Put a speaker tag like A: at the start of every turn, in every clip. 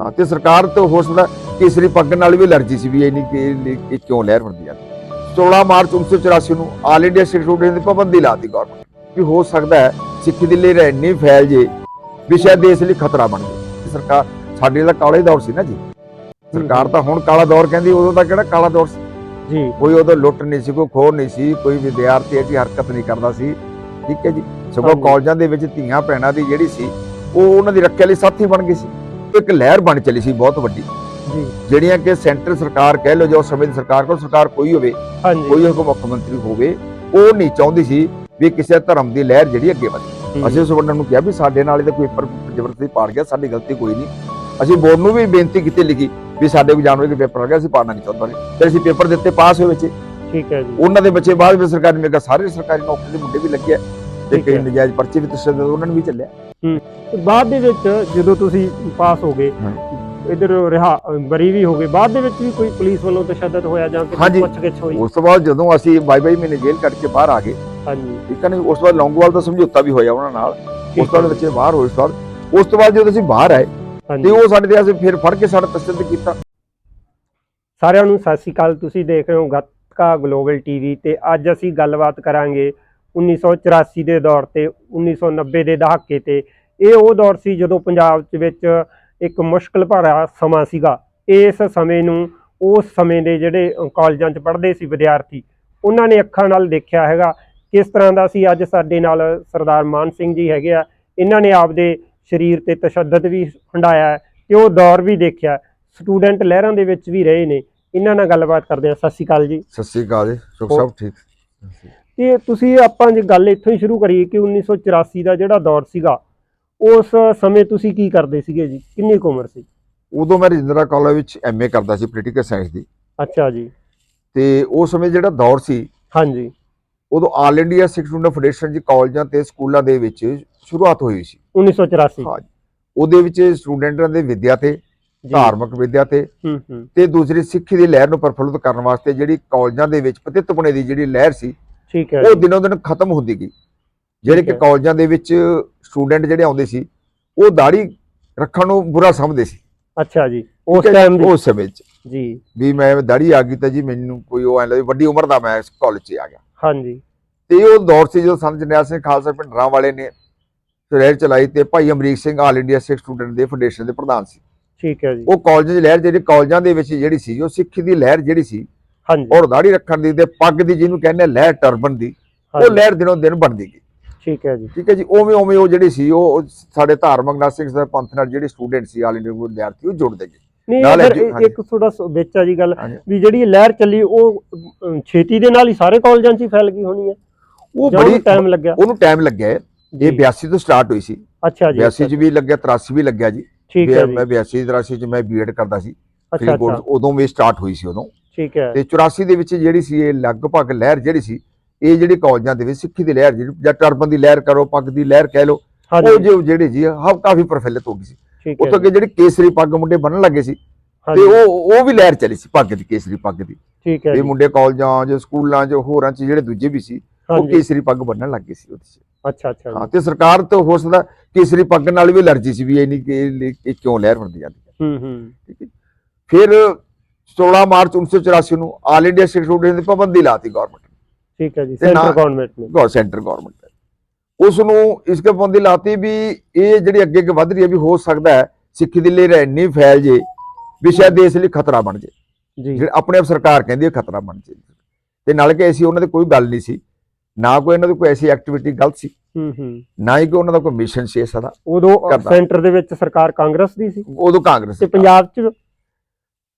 A: ਹਾਂ ਤੇ ਸਰਕਾਰ ਤੋਂ ਹੋ ਸਕਦਾ ਕੇਸਰੀ ਪੱਗ ਨਾਲ ਵੀ ਅਲਰਜੀ ਸੀ ਵੀ ਇਹ ਨਹੀਂ ਕਿ ਇਹ- ਇਹ ਕਿਉਂ ਲਹਿਰ ਹੁੰਦੀ ਆ। 16 ਮਾਰਚ 1984 ਨੂੰ ਆਲ ਇੰਡੀਆ ਸਿੱਖ ਸਟੂਡੈਂਟ ਦੀ ਪਾਬੰਦੀ ਲਾਤੀ ਗਵਰਨਮੈਂਟ ਵੀ ਹੋ ਸਕਦਾ ਸਿੱਖ ਦੀ ਲਈ ਇੰਨੀ ਫੈਲ ਜੇ ਵੀ ਸ਼ਾਇਦ ਦੇਸ਼ ਲਈ ਖਤਰਾ ਬਣ ਜੇ। ਸਰਕਾਰ ਸਾਡੇ ਦਾ ਕਾਲਾ ਦੌਰ ਸੀ ਨਾ ਜੀ। ਸਰਕਾਰ ਤਾਂ ਹੁਣ ਕਾਲਾ ਦੌਰ ਕਹਿੰਦੀ ਉਦੋਂ ਤਾਂ ਕਿਹੜਾ ਕਾਲਾ ਦੌਰ ਸੀ?
B: ਜੀ।
A: ਕੋਈ ਉਦੋਂ ਲੁੱਟ ਨਹੀਂ ਸੀ ਕੋਈ ਖੋਹ ਨਹੀਂ ਸੀ ਕੋਈ ਵਿਦਿਆਰਥੀ ਐਸੀ ਹਰਕਤ ਨਹੀਂ ਕਰਦਾ ਸੀ। ਠੀਕ ਹੈ ਜੀ। ਸਗੋਂ। ਕਾਲਜਾਂ ਦੇ ਵਿੱਚ ਧੀਆਂ ਭੈਣਾਂ ਦੀ ਜਿਹੜੀ ਸੀ ਉਹ ਉਹਨਾਂ ਦੀ ਰੱਖਿਆ ਲਈ ਸਾਥੀ ਬਣ ਗਈ ਸੀ। ਇੱਕ ਲਹਿਰ ਬਣ ਚਲੀ ਸੀ ਬਹੁਤ ਵੱਡੀ।
B: ਜੀ।
A: ਜਿਹੜੀਆਂ ਕਿ ਸੈਂਟਰ ਸਰਕਾਰ ਕਹਿ ਲਓ ਜੋ ਸਮੇਂ ਦੀ ਸਰਕਾਰ ਕੋਲ ਸਰਕਾਰ ਕੋਈ ਹੋਵੇ ਕੋਈ ਹੁਕਮ ਮੁੱਖ ਮੰਤਰੀ ਹੋਵੇ ਉਹ ਨਹੀਂ ਚਾਹੁੰਦੀ ਸੀ ਵੀ ਕਿਸੇ ਧਰਮ ਦੀ ਲਹਿਰ ਜਿਹੜੀ ਅੱਗੇ ਵਧੇ। ਅਸੀਂ ਉਸ ਬੰਦੇ ਨੂੰ ਕਿਹਾ ਵੀ ਸਾਡੇ ਨਾਲ ਇਹਦਾ ਕੋਈ ਜ਼ਬਰਦਸਤੀ ਪਾੜ ਗਿਆ ਸਾਡੀ ਗਲਤੀ ਕੋਈ ਨਹੀਂ। ਅਸੀਂ ਬੋਰਡ ਨੂੰ ਵੀ ਬੇਨਤੀ ਕੀਤੀ ਲਿਖੀ ਵੀ ਸਾਡੇ ਕੋਲ ਜਾਣੋ ਕਿ ਪੇਪਰ ਆ ਗਿਆ ਅਸੀਂ ਪਾੜਨਾ ਨਹੀਂ ਚਾਹੁੰਦੇ। ਫਿਰ ਅਸੀਂ ਪੇਪਰ ਦਿੱਤੇ ਪਾਸ ਹੋਏ ਬੱਚੇ।
B: ਠੀਕ ਹੈ ਜੀ।
A: ਉਹਨਾਂ ਦੇ ਬੱਚੇ ਬਾਅਦ ਵਿੱਚ ਸਰਕਾਰ ਨੇ ਸਾਰੇ ਸਰਕਾਰੀ ਨੌਕਰੀ ਦੇ ਮੁੰਡੇ ਵੀ ਲੱਗੇ ਆ। ਤੇ ਕਈ। ਨਜਾਇਜ਼ ਪਰਚੇ ਵੀ ਤਸ਼ੱਦਦ ਉਹਨਾਂ ਨੂੰ ਵੀ ਚੱਲਿਆ।
B: ਤੇ ਬਾਅਦ ਦੇ ਵਿੱਚ ਜਦੋਂ ਤੁਸੀਂ ਪਾਸ ਹੋ ਗਏ। ਇਧਰ ਰਿਹਾ ਬਰੀ ਵੀ ਹੋ ਗਏ ਬਾਅਦ ਦੇ ਵਿੱਚ ਵੀ ਕੋਈ ਪੁਲਿਸ ਵੱਲੋਂ ਤਸ਼ੱਦਦ ਹੋਇਆ ਜਾਂ ਕਿ। ਪੁੱਛਗਿੱਛ ਹੋਈ?
A: ਉਸ ਤੋਂ ਬਾਅਦ ਜਦੋਂ ਅਸੀਂ ਬਾਈ ਬਾਈ ਮਹੀਨੇ ਜੇਲ੍ਹ ਕੱਟ ਕੇ ਬਾਹਰ ਆ ਗਏ
B: ਹਾਂਜੀ।
A: ਠੀਕ ਹੈ ਨਾ ਉਸ ਤੋਂ ਬਾਅਦ ਲੌਂਗੋਵਾਲ ਦਾ ਸਮਝੌਤਾ ਵੀ ਹੋਇਆ ਉਹਨਾਂ ਨਾਲ। ਉਸ ਤੋਂ ਬਾਅਦ। ਬੱਚੇ ਬਾਹਰ ਹੋਏ ਬਾਅਦ। ਉਸ ਤੋਂ ਬਾਅਦ ਜਦੋਂ ਅਸੀਂ ਬਾਹਰ ਆਏ ਤੇ ਉਹ ਸਾਡੇ ਤੇ ਅਸੀਂ ਫਿਰ ਫੜ ਕੇ ਸਾਡਾ ਤਸ਼ੱਦਦ ਕੀਤਾ।
B: ਸਾਰਿਆਂ ਨੂੰ ਸਤਿ ਸ਼੍ਰੀ ਅਕਾਲ। ਤੁਸੀਂ ਦੇਖ ਰਹੇ ਹੋ ਗੱਤਕਾ ਗਲੋਬਲ ਟੀਵੀ ਤੇ ਅੱਜ ਅਸੀਂ ਗੱਲਬਾਤ ਕਰਾਂਗੇ 1984 ਦੇ ਦੌਰ ਤੇ 1990 ਦੇ ਦਹਾਕੇ ਤੇ ਇਹ ਉਹ ਦੌਰ ਸੀ ਜਦੋਂ ਪੰਜਾਬ ਦੇ ਵਿੱਚ ਇੱਕ ਮੁਸ਼ਕਲ ਭਰਾ ਸਮਾਂ ਸੀਗਾ। ਇਸ ਸਮੇਂ ਨੂੰ ਉਸ ਸਮੇਂ ਦੇ ਜਿਹੜੇ ਕਾਲਜਾਂ 'ਚ ਪੜ੍ਹਦੇ ਸੀ ਵਿਦਿਆਰਥੀ ਉਹਨਾਂ ਨੇ ਅੱਖਾਂ ਨਾਲ ਦੇਖਿਆ ਹੈਗਾ ਕਿਸ ਤਰ੍ਹਾਂ ਦਾ ਸੀ ਅੱਜ ਸਾਡੇ ਨਾਲ ਸਰਦਾਰ ਮਾਨ ਸਿੰਘ ਜੀ ਹੈਗੇ ਆ। ਇਹਨਾਂ ਨੇ ਆਪਦੇ ਸਰੀਰ ਤੇ ਤਸ਼ੱਦਦ ਵੀ ਹੰਡਾਇਆ ਤੇ ਉਹ ਦੌਰ ਵੀ ਦੇਖਿਆ। ਸਟੂਡੈਂਟ ਲਹਿਰਾਂ ਦੇ ਵਿੱਚ ਵੀ ਰਹੇ ਨੇ। ਇਹਨਾਂ ਨਾਲ ਗੱਲਬਾਤ ਕਰਦੇ ਆ ਸਤਿ ਸ਼੍ਰੀ ਅਕਾਲ ਜੀ।
A: ਸਤਿ ਸ੍ਰੀ ਅਕਾਲ ਜੀ। ਸੁਖ ਸਭ ਠੀਕ?
B: ਤੇ ਤੁਸੀਂ ਆਪਾਂ ਜੇ ਗੱਲ ਇੱਥੋਂ ਹੀ ਸ਼ੁਰੂ ਕਰੀਏ ਕਿ 1984 ਦਾ ਜਿਹੜਾ ਦੌਰ ਸੀਗਾ ਉਸ ਸਮੇਂ ਤੁਸੀਂ ਕੀ ਕਰਦੇ ਸੀਗੇ ਜੀ? ਕਿੰਨੀ ਕੁ ਉਮਰ ਸੀ?
A: ਉਦੋਂ ਮੈਂ ਰਜਿੰਦਰਾ ਕਾਲਜ ਵਿੱਚ ਐਮਏ ਕਰਦਾ ਸੀ ਪੋਲੀਟੀਕਲ ਸਾਇੰਸ ਦੀ।
B: ਅੱਛਾ ਜੀ।
A: ਤੇ ਉਸ ਸਮੇਂ ਜਿਹੜਾ ਦੌਰ ਸੀ
B: ਹਾਂਜੀ।
A: ਉਦੋਂ all India Sikh student federation ਜੀ ਕਾਲਜਾਂ ਤੇ ਸਕੂਲਾਂ ਦੇ ਵਿੱਚ ਸ਼ੁਰੂਆਤ ਹੋਈ ਸੀ।
B: 1984
A: ਹਾਂ ਉਹਦੇ ਵਿੱਚ ਸਟੂਡੈਂਟਾਂ ਦੇ ਵਿਦਿਆ ਤੇ ਧਾਰਮਿਕ ਵਿਦਿਆ ਤੇ ਤੇ ਦੂਸਰੀ ਸਿੱਖੀ ਦੀ ਲਹਿਰ ਨੂੰ ਪ੍ਰਫੁੱਲਤ ਕਰਨ ਵਾਸਤੇ ਜਿਹੜੀ ਕਾਲਜਾਂ ਦੇ ਵਿੱਚ ਪਤਿੱਤਪੁਣੇ ਦੀ ਜਿਹੜੀ ਲਹਿਰ ਸੀ
B: ਠੀਕ ਹੈ
A: ਉਹ ਦਿਨੋਂ ਦਿਨ ਖਤਮ ਹੁੰਦੀ ਗਈ। ਜਿਹੜੇ ਕਿ। ਕਾਲਜਾਂ ਦੇ ਵਿੱਚ ਸਟੂਡੈਂਟ ਜਿਹੜੇ ਆਉਂਦੇ ਸੀ ਉਹ ਦਾੜੀ ਰੱਖਣ ਨੂੰ ਬੁਰਾ ਸਮਝਦੇ ਸੀ।
B: ਅੱਛਾ ਜੀ। ਉਸ ਟਾਈਮ ਦੀ
A: ਉਸ ਸਮੇਂ 'ਚ।
B: ਜੀ।
A: ਵੀ ਮੈਂ ਦਾੜੀ ਆ ਗਈ ਤਾਂ ਜੀ ਮੈਨੂੰ ਕੋਈ ਉਹ ਐ ਲੱਗਦਾ ਵੱਡੀ ਉਮਰ ਦਾ ਮੈਂ ਕਾਲਜ 'ਚ ਆ ਗਿਆ।
B: ਹਾਂਜੀ।
A: ਤੇ ਉਹ ਦੌਰ ਸੀ ਜਦੋਂ ਸੰਤ ਜਰਨੈਲ ਸਿੰਘ ਖਾਲਸਾ ਪਿੰਡਰਾਂ ਵਾਲੇ ਨੇ ਲਹਿਰ ਚਲਾਈ ਤੇ Bhai Amrik Singh all India Sikh student ਦੇ ਫੈਡਰੇਸ਼ਨ ਦੇ ਪ੍ਰਧਾਨ ਸੀ।
B: ਠੀਕ ਹੈ ਜੀ।
A: ਉਹ ਕਾਲਜ ਦੀ ਲਹਿਰ ਜਿਹੜੀ ਕਾਲਜਾਂ ਦੇ ਵਿੱਚ ਜਿਹੜੀ ਸੀ ਉਹ ਸਿੱਖੀ ਦੀ ਲਹਿਰ ਜਿਹੜੀ ਸੀ
B: ਹਾਂਜੀ।
A: ਔਰ ਦਾੜੀ ਰੱਖਣ ਦੀ ਤੇ ਪੱਗ ਦੀ ਜਿਹਨੂੰ ਕਹਿੰਦੇ ਲਹਿਰ ਟਰਬਨ ਦੀ ਉਹ ਲਹਿਰ ਦਿਨੋਂ ਦਿਨ ਬਣਦੀ ਗਈ।
B: ਠੀਕ ਹੈ ਜੀ।
A: ਠੀਕ ਹੈ ਜੀ ਉਵੇਂ ਉਵੇਂ ਉਹ ਜਿਹੜੀ ਸੀ ਉਹ ਸਾਡੇ ਧਾਰਮਿਕ ਨਾਸਿਕ ਦਾ ਪੰਥ ਨਾਲ ਜਿਹੜੇ ਸਟੂਡੈਂਟ ਸੀ ਆਲ ਇੰਡੀਆ ਵਿਦਿਆਰਥੀ ਉਹ ਜੁੜਦੇ ਗਏ। ਨਾਲ।
B: ਇੱਕ ਥੋੜਾ ਵਿੱਚ ਆ ਜੀ ਗੱਲ। ਵੀ ਜਿਹੜੀ ਲਹਿਰ ਚੱਲੀ ਉਹ ਛੇਤੀ ਦੇ ਨਾਲ ਹੀ ਸਾਰੇ ਕਾਲਜਾਂ 'ਚ ਹੀ ਫੈਲ ਗਈ ਹੋਣੀ ਹੈ?
A: ਉਹ ਬੜੀ
B: ਟਾਈਮ ਲੱਗਿਆ?
A: ਉਹਨੂੰ ਟਾਈਮ ਲੱਗਿਆ। ਇਹ।
B: ਜੀ,
A: 82 ਤੋਂ ਸਟਾਰਟ ਹੋਈ ਸੀ।
B: ਅੱਛਾ ਜੀ
A: 82 ਚ ਵੀ ਲੱਗਿਆ 83 ਵੀ ਲੱਗਿਆ ਜੀ।
B: ਠੀਕ ਹੈ
A: ਮੈਂ 82 83 ਚ ਮੈਂ ਬੀਐਡ ਕਰਦਾ ਸੀ।
B: ਅੱਛਾ
A: ਉਦੋਂ ਵੀ ਸਟਾਰਟ ਹੋਈ ਸੀ ਉਦੋਂ।
B: ਠੀਕ ਹੈ।
A: ਤੇ 84 ਦੇ ਵਿੱਚ ਜਿਹੜੀ ਸੀ ਇਹ ਲਗਭਗ ਲਹਿਰ ਜਿਹੜੀ ਸੀ ਇਹ ਜਿਹੜੀ ਕਾਲਜਾਂ ਦੇ ਵਿੱਚ ਸਿੱਖੀ ਦੀ ਲਹਿਰ ਜਿਹੜੀ ਜਾਂ ਟਰਬਨ ਦੀ ਲਹਿਰ ਕਰੋ ਪੱਗ ਦੀ ਲਹਿਰ ਕਹਿ ਲਓ ਉਹ ਜੋ ਜਿਹੜੇ ਜੀ ਹਾਂ ਕਾਫੀ ਪ੍ਰਫੁੱਲਿਤ ਹੋ ਗਈ ਸੀ।
B: ਜੀ,
A: ਅੱਗੇ ਜਿਹੜੀ ਕੇਸਰੀ ਪੱਗ ਮੁੰਡੇ ਬੰਨਣ ਲੱਗੇ ਸੀ ਤੇ ਉਹ ਉਹ ਵੀ ਲਹਿਰ ਚੱਲੀ ਸੀ ਪੱਗ ਦੀ ਕੇਸਰੀ ਪੱਗ ਦੀ।
B: ਠੀਕ ਹੈ
A: ਇਹ
B: ਜੀ,
A: ਮੁੰਡੇ ਕਾਲਜਾਂ ਜਾਂ ਸਕੂਲਾਂ 'ਚ ਹੋਰਾਂ 'ਚ ਜਿਹੜੇ ਦੂਜੇ ਵੀ ਸੀ ਉਹ ਕੇਸਰੀ ਪੱਗ ਬੰਨਣ ਲੱਗੇ ਸੀ ਉਹਦੇ 'ਚ।
B: ਅੱਛਾ ਅੱਛਾ
A: ਹਾਂ
B: ਜੀ
A: ਤੇ ਸਰਕਾਰ ਤੋਂ ਹੋ ਸਕਦਾ ਕੇਸਰੀ ਪੱਗ ਨਾਲ ਵੀ ਅਲਰਜੀ ਸੀ ਵੀ ਇਹ ਨਹੀਂ ਕਿ ਇਹ ਕਿਉਂ ਲਹਿਰ ਹੁੰਦੀ ਜਾਂਦੀ ਹੈ।
B: ਹੂੰ ਹੂੰ।
A: ਠੀਕ ਹੈ ਫਿਰ 16 ਮਾਰਚ 1984 ਨੂੰ ਆਲ ਇੰਡੀਆ ਸਿੱਖ ਸਟੂਡੈਂਟ ਦੀ ਪਾਬੰਦੀ ਲਾਤੀ ਗਵਰਨਮੈਂਟ
B: ਠੀਕ ਹੈ ਜੀ ਸੈਂਟਰ
A: ਨਾ-
B: ਗਵਰਨਮੈਂਟ ਨੇ।
A: ਗੌਰ ਸੈਂਟਰ ਗਵਰਨਮੈਂਟ ਉਸ ਨੂੰ ਇਸ ਕੇ ਪਾਬੰਦੀ ਲਾਤੀ ਵੀ ਇਹ ਜਿਹੜੀ ਅੱਗੇ ਅੱਗੇ ਵੱਧ ਰਹੀ ਹੈ ਵੀ ਹੋ ਸਕਦਾ ਹੈ ਸਿੱਖੀ ਦੀ ਲਹਿਰ ਇੰਨੀ ਫੈਲ ਜੇ ਵੀ ਸ਼ਾਇਦ ਦੇਸ਼ ਲਈ ਖਤਰਾ ਬਣ ਜੇ।
B: ਜੀ।
A: ਜਿਹੜੇ ਆਪਣੇ ਆਪ ਸਰਕਾਰ ਕਹਿੰਦੀ ਹੈ ਖਤਰਾ ਬਣ ਜੇ। ਤੇ ਨਾਲ ਕਿ ਐਸੀ ਉਹਨਾਂ ਦੀ ਕੋਈ ਗੱਲ ਨਹੀਂ ਸੀ। ਨਾ ਕੋਈ ਇਹਨਾਂ ਦੀ ਕੋਈ ਐਸੀ ਐਕਟੀਵਿਟੀ ਗਲਤ ਸੀ।
B: ਹੂੰ ਹੂੰ।
A: ਨਾ ਹੀ ਕੋਈ ਉਹਨਾਂ ਦਾ ਕੋਈ ਮਿਸ਼ਨ ਸੀ ਸਦਾ
B: ਉਦੋਂ
A: ਕਰਦਾ।
B: ਸੈਂਟਰ ਦੇ ਵਿੱਚ ਸਰਕਾਰ ਕਾਂਗਰਸ ਦੀ ਸੀ।
A: ਉਦੋਂ ਕਾਂਗਰਸ
B: ਤੇ। ਪੰਜਾਬ 'ਚ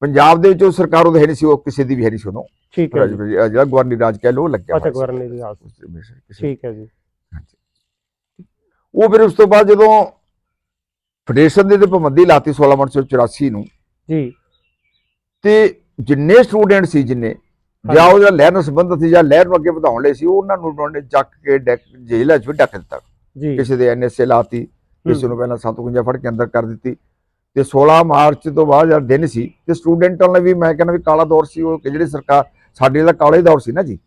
A: ਪੰਜਾਬ ਦੇ ਵਿੱਚ ਉਹ ਸਰਕਾਰ ਉਹਦੇ ਹੈ ਨਹੀਂ ਸੀ ਉਹ ਕਿਸੇ ਦੀ ਵੀ ਹੈ ਨਹੀਂ ਸੀ ਉਦੋਂ
B: ਠੀਕ ਹੈ ਜੀ।
A: ਜਿਹੜਾ ਗਵਰਨਰ ਰਾਜ ਕਹਿ ਲੋ ਲੱਗਿਆ
B: ਅੱਛਾ। ਗਵਰਨਰ
A: ਕਿਸੇ-
B: ਠੀਕ ਹੈ ਜੀ।
A: ਉਹ ਫਿਰ ਉਸ ਤੋਂ ਬਾਅਦ ਜਦੋਂ ਫੈਡਰੇਸ਼ਨ ਦੇ ਤੇ ਪਾਬੰਦੀ ਲਾਤੀ 16 ਮਾਰਚ 1984 ਨੂੰ
B: ਜੀ।
A: ਤੇ ਜਿੰਨੇ ਸਟੂਡੈਂਟ ਸੀ ਜਿੰਨੇ ਜਾਂ ਉਹ ਜਿਹੜਾ ਲਹਿਰ ਨਾਲ ਸੰਬੰਧਿਤ ਸੀ ਜਾਂ ਲਹਿਰ ਨੂੰ ਅੱਗੇ ਵਧਾਉਣ ਲਈ ਸੀ ਉਹਨਾਂ ਨੂੰ ਉਹਨਾਂ ਨੇ ਚੱਕ ਕੇ ਡੈਕ ਜੇਲ੍ਹਾਂ 'ਚ ਵੀ ਡੱਕ ਦਿੱਤਾ।
B: ਜੀ।
A: ਕਿਸੇ ਦੇ ਐਨਐਸਏ ਲਾਤੀ ਕਿਸੇ ਨੂੰ ਪਹਿਲਾਂ 751 ਫੜ ਕੇ ਅੰਦਰ ਕਰ ਦਿੱਤੀ ਤੇ 16 ਮਾਰਚ ਤੋਂ ਬਾਅਦ ਜਦ ਦਿਨ ਸੀ ਤੇ ਸਟੂਡੈਂਟਾਂ ਲਈ ਵੀ ਮੈਂ ਕਹਿੰਦਾ ਵੀ ਕਾਲਾ ਦੌਰ ਸੀ ਉਹ ਕਿ ਜਿਹੜੀ ਸਰਕਾਰ ਸਾਡੇ ਦਾ ਕਾਲਾ ਹੀ ਦੌਰ ਸੀ ਨਾ ਜੀ।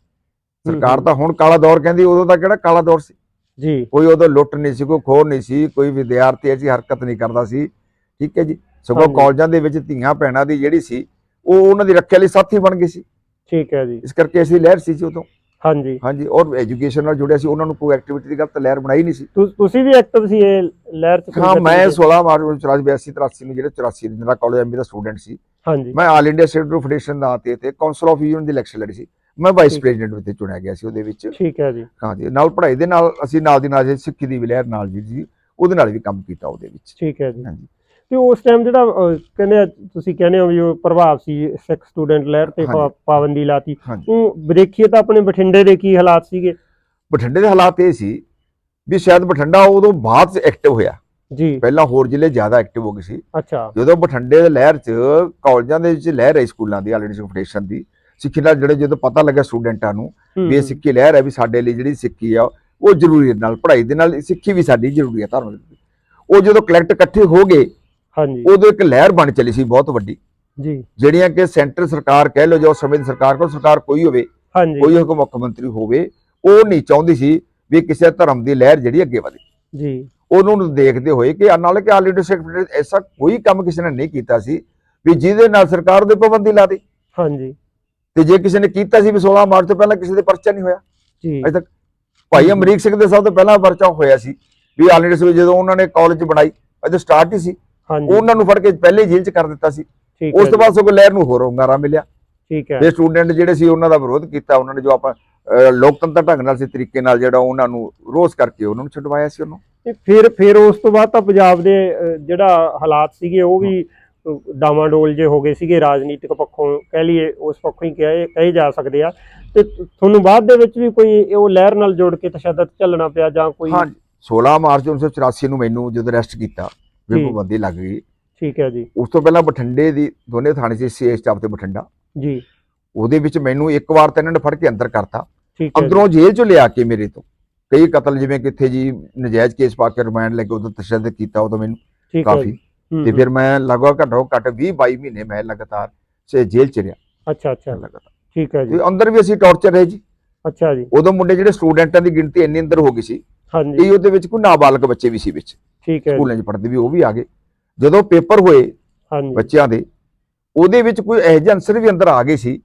A: ਸਰਕਾਰ ਤਾਂ ਹੁਣ ਕਾਲਾ ਦੌਰ ਕਹਿੰਦੀ ਉਦੋਂ ਤਾਂ ਕਿਹੜਾ ਕਾਲਾ ਦੌਰ ਸੀ?
B: ਜੀ।
A: ਕੋਈ ਉਦੋਂ ਲੁੱਟ ਨਹੀਂ ਸੀ ਕੋਈ ਖੋਹ ਨਹੀਂ ਸੀ ਕੋਈ ਵਿਦਿਆਰਥੀ ਐਸੀ ਹਰਕਤ ਨਹੀਂ ਕਰਦਾ ਸੀ। ਠੀਕ ਹੈ ਜੀ? ਸਗੋਂ। ਕਾਲਜਾਂ ਦੇ ਵਿੱਚ ਧੀਆਂ ਭੈਣਾਂ ਦੀ ਜਿਹੜੀ ਸੀ ਉਹ ਉਹਨਾਂ ਦੀ ਰੱਖਿਆ ਲਈ ਸਾਥੀ ਬਣ ਗਈ ਸੀ।
B: ਠੀਕ ਹੈ ਜੀ।
A: ਇਸ ਕਰਕੇ ਅਸੀਂ ਲਹਿਰ ਸੀ ਜੀ ਉਦੋਂ।
B: ਹਾਂਜੀ।
A: ਹਾਂਜੀ ਔਰ ਐਜੂਕੇਸ਼ਨ ਨਾਲ ਜੁੜਿਆ ਸੀ ਉਹਨਾਂ ਨੂੰ ਕੋਈ ਐਕਟੀਵਿਟੀ ਦੀ ਗਲਤ ਲਹਿਰ ਬਣਾਈ ਨਹੀਂ ਸੀ।
B: ਤੁਸੀਂ ਵੀ ਐਕਟਿਵ ਸੀ ਇਹ ਲਹਿਰ ਚ
A: ਹਾਂ ਮੈਂ
B: ਗਤੀਵਿਧੀ?
A: 16 ਮਾਰਚ 1984 83 ਨੂੰ ਜਿਹੜੇ 84 ਦੇ ਮੇਰਾ ਕਾਲਜ ਐਮਬੀ ਦਾ ਸਟੂਡੈਂਟ ਸੀ।
B: ਹਾਂਜੀ।
A: ਮੈਂ ਆਲ ਇੰਡੀਆ ਸਟੂਡੈਂਟ ਫੈਡਰੇਸ਼ਨ ਦਾ ਤੇ ਤੇ ਕਾਉਂਸਲ ਆਫ ਯੂਨੀਅਨ ਦੀ ਇਲੈਕਸ਼ਨ ਲੜੀ ਸੀ। ਮੈਂ ਵਾਈਸ
B: ਠੀਕ।
A: ਪ੍ਰੈਜ਼ੀਡੈਂਟ ਵਿੱਚ ਚੁਣਿਆ ਗਿਆ ਸੀ ਉਹਦੇ ਵਿੱਚ।
B: ਠੀਕ ਹੈ ਜੀ।
A: ਹਾਂਜੀ ਨਾਲ ਪੜ੍ਹਾਈ ਦੇ ਨਾਲ ਅਸੀਂ ਨਾਲ ਦੀ ਨਾਲ ਜੇ ਸਿੱਖੀ ਦੀ ਵੀ ਲਹਿਰ ਨਾਲ ਜੀ ਜੀ ਉਹਦੇ ਨਾਲ ਵੀ ਕੰਮ ਕੀਤਾ ਉਹਦੇ ਵਿੱਚ।
B: ਠੀਕ ਹੈ ਜੀ।
A: ਹਾਂਜੀ।
B: ਤੇ ਉਸ ਟਾਈਮ ਜਿਹੜਾ ਅਹ, ਕਹਿੰਦੇ ਆ, ਤੁਸੀਂ ਕਹਿੰਦੇ ਹੋ ਵੀ ਉਹ ਪ੍ਰਭਾਵ ਸੀ ਸਿੱਖ ਸਟੂਡੈਂਟ ਲਹਿਰ ਤੇ ਪਾ-
A: ਹਾਂਜੀ।
B: ਪਾਬੰਦੀ ਲਾਤੀ।
A: ਹਾਂਜੀ।
B: ਉਹ ਦੇਖੀਏ ਤਾਂ ਆਪਣੇ ਬਠਿੰਡੇ ਦੇ ਕੀ ਹਾਲਾਤ ਸੀਗੇ?
A: ਬਠਿੰਡੇ ਦੇ ਹਾਲਾਤ ਇਹ ਸੀ ਵੀ ਸ਼ਾਇਦ ਬਠਿੰਡਾ ਉਦੋਂ ਬਾਅਦ ਐਕਟਿਵ ਹੋਇਆ।
B: ਜੀ।
A: ਪਹਿਲਾਂ ਹੋਰ ਜ਼ਿਲ੍ਹੇ ਜ਼ਿਆਦਾ ਐਕਟਿਵ ਹੋ ਗਏ ਸੀ।
B: ਅੱਛਾ।
A: ਜਦੋਂ ਬਠਿੰਡੇ ਦੇ ਲਹਿਰ ਚ ਕਾਲਜਾਂ ਦੇ ਵਿੱਚ ਲਹਿਰ ਆਈ ਸਕੂਲਾਂ ਦੀ ਆਲ ਇੰਡੀਆ ਫੈਡਰੇਸ਼ਨ ਦੀ। ਸਿੱਖੀ ਨਾਲ ਜਿਹੜੇ ਜਦੋਂ ਪਤਾ ਲੱਗਾ ਸਟੂਡੈਂਟਾਂ ਨੂੰ
B: ਹੂੰ,
A: ਵੀ ਇਹ ਸਿੱਖੀ ਲਹਿਰ ਹੈ ਵੀ ਸਾਡੇ ਲਈ ਜਿਹੜੀ ਸਿੱਖੀ ਆ ਉਹ ਜ਼ਰੂਰੀ ਹੈ ਨਾਲ ਪੜ੍ਹਾਈ ਦੇ ਨਾਲ ਸਿੱਖੀ ਵੀ ਸਾਡੀ ਜ਼ਰੂਰੀ ਹੈ ਧਰਮ ਦੀ ਉਹ ਜਦੋਂ ਕਲੈਕਟ ਇਕੱਠੇ ਹੋ ਗਏ
B: ਹਾਂਜੀ।
A: ਉਦੋਂ ਇੱਕ ਲਹਿਰ ਬਣ ਚੱਲੀ ਸੀ ਬਹੁਤ ਵੱਡੀ।
B: ਜੀ।
A: ਜਿਹੜੀਆਂ ਕਿ ਸੈਂਟਰ ਸਰਕਾਰ ਕਹਿ ਲਓ ਜਾਂ ਸਮੇਂ ਦੀ ਸਰਕਾਰ ਕੋਲ ਸਰਕਾਰ ਕੋਈ ਹੋਵੇ
B: ਹਾਂਜੀ।
A: ਕੋਈ ਹੁਕਮ ਮੁੱਖ ਮੰਤਰੀ ਹੋਵੇ ਉਹ ਨਹੀਂ ਚਾਹੁੰਦੀ ਸੀ ਵੀ ਕਿਸੇ ਧਰਮ ਦੀ ਲਹਿਰ ਜਿਹੜੀ ਅੱਗੇ ਵਧੇ।
B: ਜੀ।
A: ਉਹਨੂੰ ਦੇਖਦੇ ਹੋਏ ਕਿ ਨਾਲੇ ਕਿ ਆਲ ਇੰਡੀਆ ਸੈਕਟਰੀ ਐਸਾ ਕੋਈ ਕੰਮ ਕਿਸੇ ਨੇ ਨਹੀਂ ਕੀਤਾ ਸੀ ਵੀ ਜਿਹਦੇ ਨਾਲ ਸਰਕਾਰ ਉਹਦੇ ਪਾਬੰਦੀ ਲਾ ਦੇ।
B: ਹਾਂਜੀ।
A: ਤੇ ਜੇ ਕਿਸੇ ਨੇ ਕੀਤਾ ਸੀ ਵੀ 16 ਮਾਰਚ ਤੋਂ ਪਹਿਲਾਂ ਕਿਸੇ ਦੇ ਪਰਚਾ ਨਹੀਂ ਹੋਇਆ
B: ਜੀ।
A: ਅਜੇ ਤੱਕ ਭਾਈ ਅਮਰੀਕ ਸਿੰਘ ਦੇ ਸਭ ਤੋਂ ਪਹਿਲਾਂ ਪਰਚਾ ਹੋਇਆ ਸੀ ਵੀ ਆਲ ਇੰਡੀਆ ਜਦੋਂ ਉਹਨਾਂ ਨੇ ਕਾਲਜ ਬਣਾਈ ਅਜੇ ਸਟਾਰਟ ਹੀ ਸੀ। ਉਹਨਾਂ ਨੂੰ ਫੜ ਕੇ ਪਹਿਲੇ ਹੀ ਜੇਲ੍ਹ 'ਚ ਕਰ ਦਿੱਤਾ ਸੀ। ਉਸ ਤੋਂ ਬਾਅਦ ਸਗੋਂ ਲਹਿਰ ਨੂੰ ਹੋਰ ਹੁੰਗਾਰਾ ਮਿਲਿਆ।
B: ਠੀਕ ਹੈ।
A: ਤੇ ਸਟੂਡੈਂਟ ਜਿਹੜੇ ਸੀ ਉਹਨਾਂ ਦਾ ਵਿਰੋਧ ਕੀਤਾ ਉਹਨਾਂ ਨੇ ਜੋ ਆਪਾਂ ਲੋਕਤੰਤਰ ਢੰਗ ਨਾਲ ਸੀ ਤਰੀਕੇ ਨਾਲ ਜਿਹੜਾ ਉਹਨਾਂ ਨੂੰ ਰੋਸ ਕਰਕੇ ਉਹਨਾਂ ਨੂੰ ਛੁਡਵਾਇਆ ਸੀ ਉਹਨੂੰ।
B: ਤੇ ਫਿਰ ਫਿਰ ਉਸ ਤੋਂ ਬਾਅਦ ਤਾਂ ਪੰਜਾਬ ਦੇ ਜਿਹੜਾ ਹਾਲਾਤ ਸੀਗੇ ਉਹ ਵੀ ਡਾਵਾਂਡੋਲ ਜੇ ਹੋ ਗਏ ਸੀਗੇ ਰਾਜਨੀਤਿਕ ਪੱਖੋਂ ਕਹਿ ਲਈਏ ਉਸ ਪੱਖੋਂ ਹੀ ਕਹੇ ਕਹੇ ਜਾ ਸਕਦੇ ਆ। ਤੇ ਤੁਹਾਨੂੰ ਬਾਅਦ ਦੇ ਵਿੱਚ ਵੀ ਕੋਈ ਉਹ ਲਹਿਰ ਨਾਲ ਜੋੜ ਕੇ ਤਸ਼ੱਦਦ ਚੱਲਣਾ ਪਿਆ ਜਾਂ ਕੋਈ
A: ਹਾਂ 16 ਮਾਰਚ 1984 ਨੂੰ ਮੈਨੂੰ ਜਦੋਂ ਅਰੈਸਟ ਕੀਤਾ ਵੀ। ਪਾਬੰਦੀ ਲੱਗ ਗਈ।
B: ਠੀਕ ਹੈ ਜੀ।
A: ਉਸ ਤੋਂ ਪਹਿਲਾਂ ਬਠਿੰਡੇ ਦੀ ਦੋਨੇ ਥਾਣੇ ਸੀ ਸੀ ਸਟਾਫ ਤੇ ਬਠਿੰਡਾ।
B: ਜੀ।
A: ਉਹਦੇ ਵਿੱਚ ਮੈਨੂੰ ਇੱਕ ਵਾਰ ਤਾਂ ਇਹਨਾਂ ਨੇ ਫੜ ਕੇ ਅੰਦਰ ਕਰਤਾ। ਅੰਦਰੋਂ ਜੇਲ੍ਹ ਚੋਂ ਲਿਆ ਕੇ ਮੇਰੇ ਤੋਂ। ਕਈ ਕਤਲ ਜਿਵੇਂ ਕਿੱਥੇ ਜੀ ਨਜਾਇਜ਼ ਕੇਸ ਪਾ ਕੇ ਰਿਮਾਂਡ ਲੈ ਕੇ ਉਦੋਂ ਤਸ਼ੱਦਦ ਕੀਤਾ ਉਦੋਂ ਮੈਨੂੰ ਕਾਫੀ। ਤੇ। ਫਿਰ ਮੈਂ ਲਗਭਗ ਘੱਟੋ ਘੱਟ 20 22 ਮਹੀਨੇ ਮੈਂ ਲਗਾਤਾਰ ਸੇ ਜੇਲ੍ਹ ਚ ਰਿਹਾ।
B: ਅੱਛਾ ਅੱਛਾ।
A: ਲਗਾਤਾਰ।
B: ਠੀਕ ਹੈ ਜੀ।
A: ਅੰਦਰ ਵੀ ਅਸੀਂ ਟੌਰਚਰ ਰਹੇ ਜੀ।
B: ਅੱਛਾ ਜੀ।
A: ਉਦੋਂ ਮੁੰਡੇ ਜਿਹੜੇ ਸਟੂਡੈਂਟਾਂ ਦੀ ਗਿਣਤੀ ਇੰਨੀ ਅੰਦਰ ਹੋ ਗਈ ਸੀ।
B: ਹਾਂਜੀ।
A: ਕਈ ਉਹਦੇ ਵਿੱਚ ਕੋਈ ਨਾਬਾਲਗ ਬੱਚੇ ਵੀ ਸੀ ਵਿੱਚ।
B: ਠੀਕ ਹੈ
A: ਸਕੂਲਾਂ 'ਚ ਪੜ੍ਹਦੇ ਵੀ ਉਹ ਵੀ ਆ ਗਏ। ਜਦੋਂ ਪੇਪਰ ਹੋਏ
B: ਹਾਂਜੀ।
A: ਬੱਚਿਆਂ ਦੇ ਉਹਦੇ ਵਿੱਚ ਕੋਈ ਇਹੋ ਜਿਹੇ ਅਨਸਰ ਵੀ ਅੰਦਰ ਆ ਗਏ ਸੀ।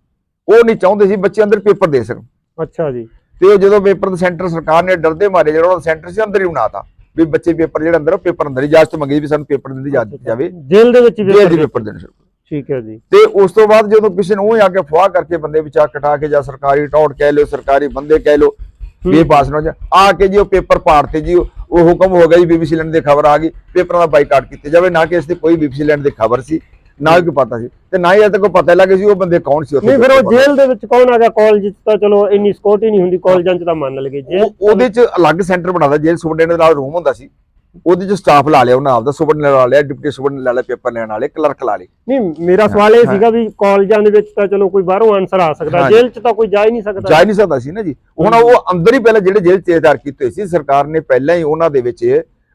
A: ਉਹ ਨਹੀਂ ਚਾਹੁੰਦੇ ਸੀ ਬੱਚੇ ਅੰਦਰ ਪੇਪਰ ਦੇ ਸਕਣ।
B: ਅੱਛਾ ਜੀ।
A: ਤੇ ਜਦੋਂ ਪੇਪਰ ਦਾ ਸੈਂਟਰ ਸਰਕਾਰ ਨੇ ਡਰਦੇ ਮਾਰੇ ਜਿਹੜਾ ਉਹਦਾ ਸੈਂਟਰ ਸੀ ਅੰਦਰ ਹੀ ਬਣਾਤਾ ਵੀ ਬੱਚੇ ਪੇਪਰ ਜਿਹੜਾ ਅੰਦਰ ਪੇਪਰ ਅੰਦਰ ਹੀ ਇਜਾਜ਼ਤ ਮੰਗੀ ਵੀ ਸਾਨੂੰ ਪੇਪਰ ਦੇਣ ਦੀ ਇਜਾਜ਼ਤ ਜਾਵੇ।
B: ਜੇਲ੍ਹ ਦੇ ਵਿੱਚ
A: ਜੇਲ੍ਹ
B: ਪੇਪਰ
A: ਦੀ
B: ਦੇ-
A: ਪੇਪਰ ਦੇਣ ਸ਼ੁਰੂ।
B: ਠੀਕ ਹੈ ਜੀ।
A: ਤੇ ਉਸ ਤੋਂ ਬਾਅਦ ਜਦੋਂ ਕਿਸੇ ਨੂੰ ਉਹ ਆ ਕੇ ਫੁਆਹ ਕਰਕੇ ਬੰਦੇ ਵਿਚਾਰ ਕਟਾ ਕੇ ਜਾਂ ਸਰਕਾਰੀ ਟੌਟ ਕਹਿ ਲਿਓ ਸਰਕਾਰੀ ਬੰਦੇ ਕਹਿ ਲਿਓ ਵੀ ਇਹ। ਪਾਸ ਨਾ ਹੋ ਜਾ। ਆ ਕੇ ਜੀ ਉਹ ਪੇਪਰ ਪਾੜਤੇ ਜੀ ਉਹ ਹੁਕਮ ਹੋ ਗਿਆ ਜੀ ਬੀਬੀਸੀ ਲੈਂਡ ਦੀ ਖਬਰ ਆ ਗਈ ਪੇਪਰਾਂ ਦਾ ਬਾਈਕਾਟ ਕੀਤੇ ਜਾਵੇ ਨਾ ਕਿ ਇਸ ਤੇ ਕੋਈ ਬੀਬੀਸੀ ਲੈਂਡ ਦੀ ਖਬਰ ਸੀ ਨਾ ਕੋਈ ਪਤਾ ਸੀ। ਤੇ ਨਾ ਹੀ ਅਜੇ ਤੱਕ ਪਤਾ ਲੱਗੇ ਸੀ ਉਹ ਬੰਦੇ ਕੌਣ ਸੀ ਉੱਥੇ
B: ਨਹੀਂ ਫਿਰ ਉਹ ਜੇਲ੍ਹ ਦੇ ਵਿੱਚ ਕੌਣ ਆ ਗਿਆ? ਕਾਲਜ ਤਾਂ ਚਲੋ ਇੰਨੀ ਸਕਿਉਰਟੀ ਨਹੀਂ ਹੁੰਦੀ ਕਾਲਜਾਂ 'ਚ ਤਾਂ ਮੰਨ ਲਗੇ
A: ਉਹ- ਉਹਦੇ ਚ ਅਲੱਗ ਸੈਂਟਰ ਬਣਾਦਾ ਜੇਲ੍ਹ ਸੁਪਰਡੈਂਟ ਦੇ ਨਾਲ ਰੂਮ ਹੁੰਦਾ ਸੀ। ਉਹਦੇ ਚ ਸਟਾਫ ਲਾ ਲਿਆ ਉਹਨਾਂ ਆਪਦਾ ਸੁਪਰਡੈਂਟ ਲਾ ਲਿਆ ਡਿਪਟੀ ਸੁਪਰਡੈਂਟ ਲਾ ਲਿਆ ਪੇਪਰ ਲੈਣ ਵਾਲੇ ਕਲਰਕ ਲਾ ਲਏ।
B: ਨਹੀਂ ਮੇਰਾ ਸਵਾਲ ਇਹ। ਸੀਗਾ ਵੀ ਕਾਲਜਾਂ ਦੇ ਵਿੱਚ ਤਾਂ ਚਲੋ ਕੋਈ ਬਾਹਰੋਂ ਆਨਸਰ ਆ ਸਕਦਾ। ਜੇਲ੍ਹ 'ਚ ਤਾਂ ਕੋਈ ਜਾ ਹੀ ਨਹੀਂ ਸਕਦਾ।
A: ਜਾ ਹੀ ਨਹੀਂ ਸਕਦਾ ਸੀ ਨਾ ਜੀ। ਹੁਣ ਉਹ ਅੰਦਰ ਹੀ ਪਹਿਲਾਂ ਜਿਹੜੇ ਜੇਲ੍ਹ ਤਿਆਰ ਕੀਤੇ ਸੀ ਸਰਕਾਰ ਨੇ ਪਹਿਲਾਂ ਹੀ ਉਹਨਾਂ ਦੇ ਵਿੱਚ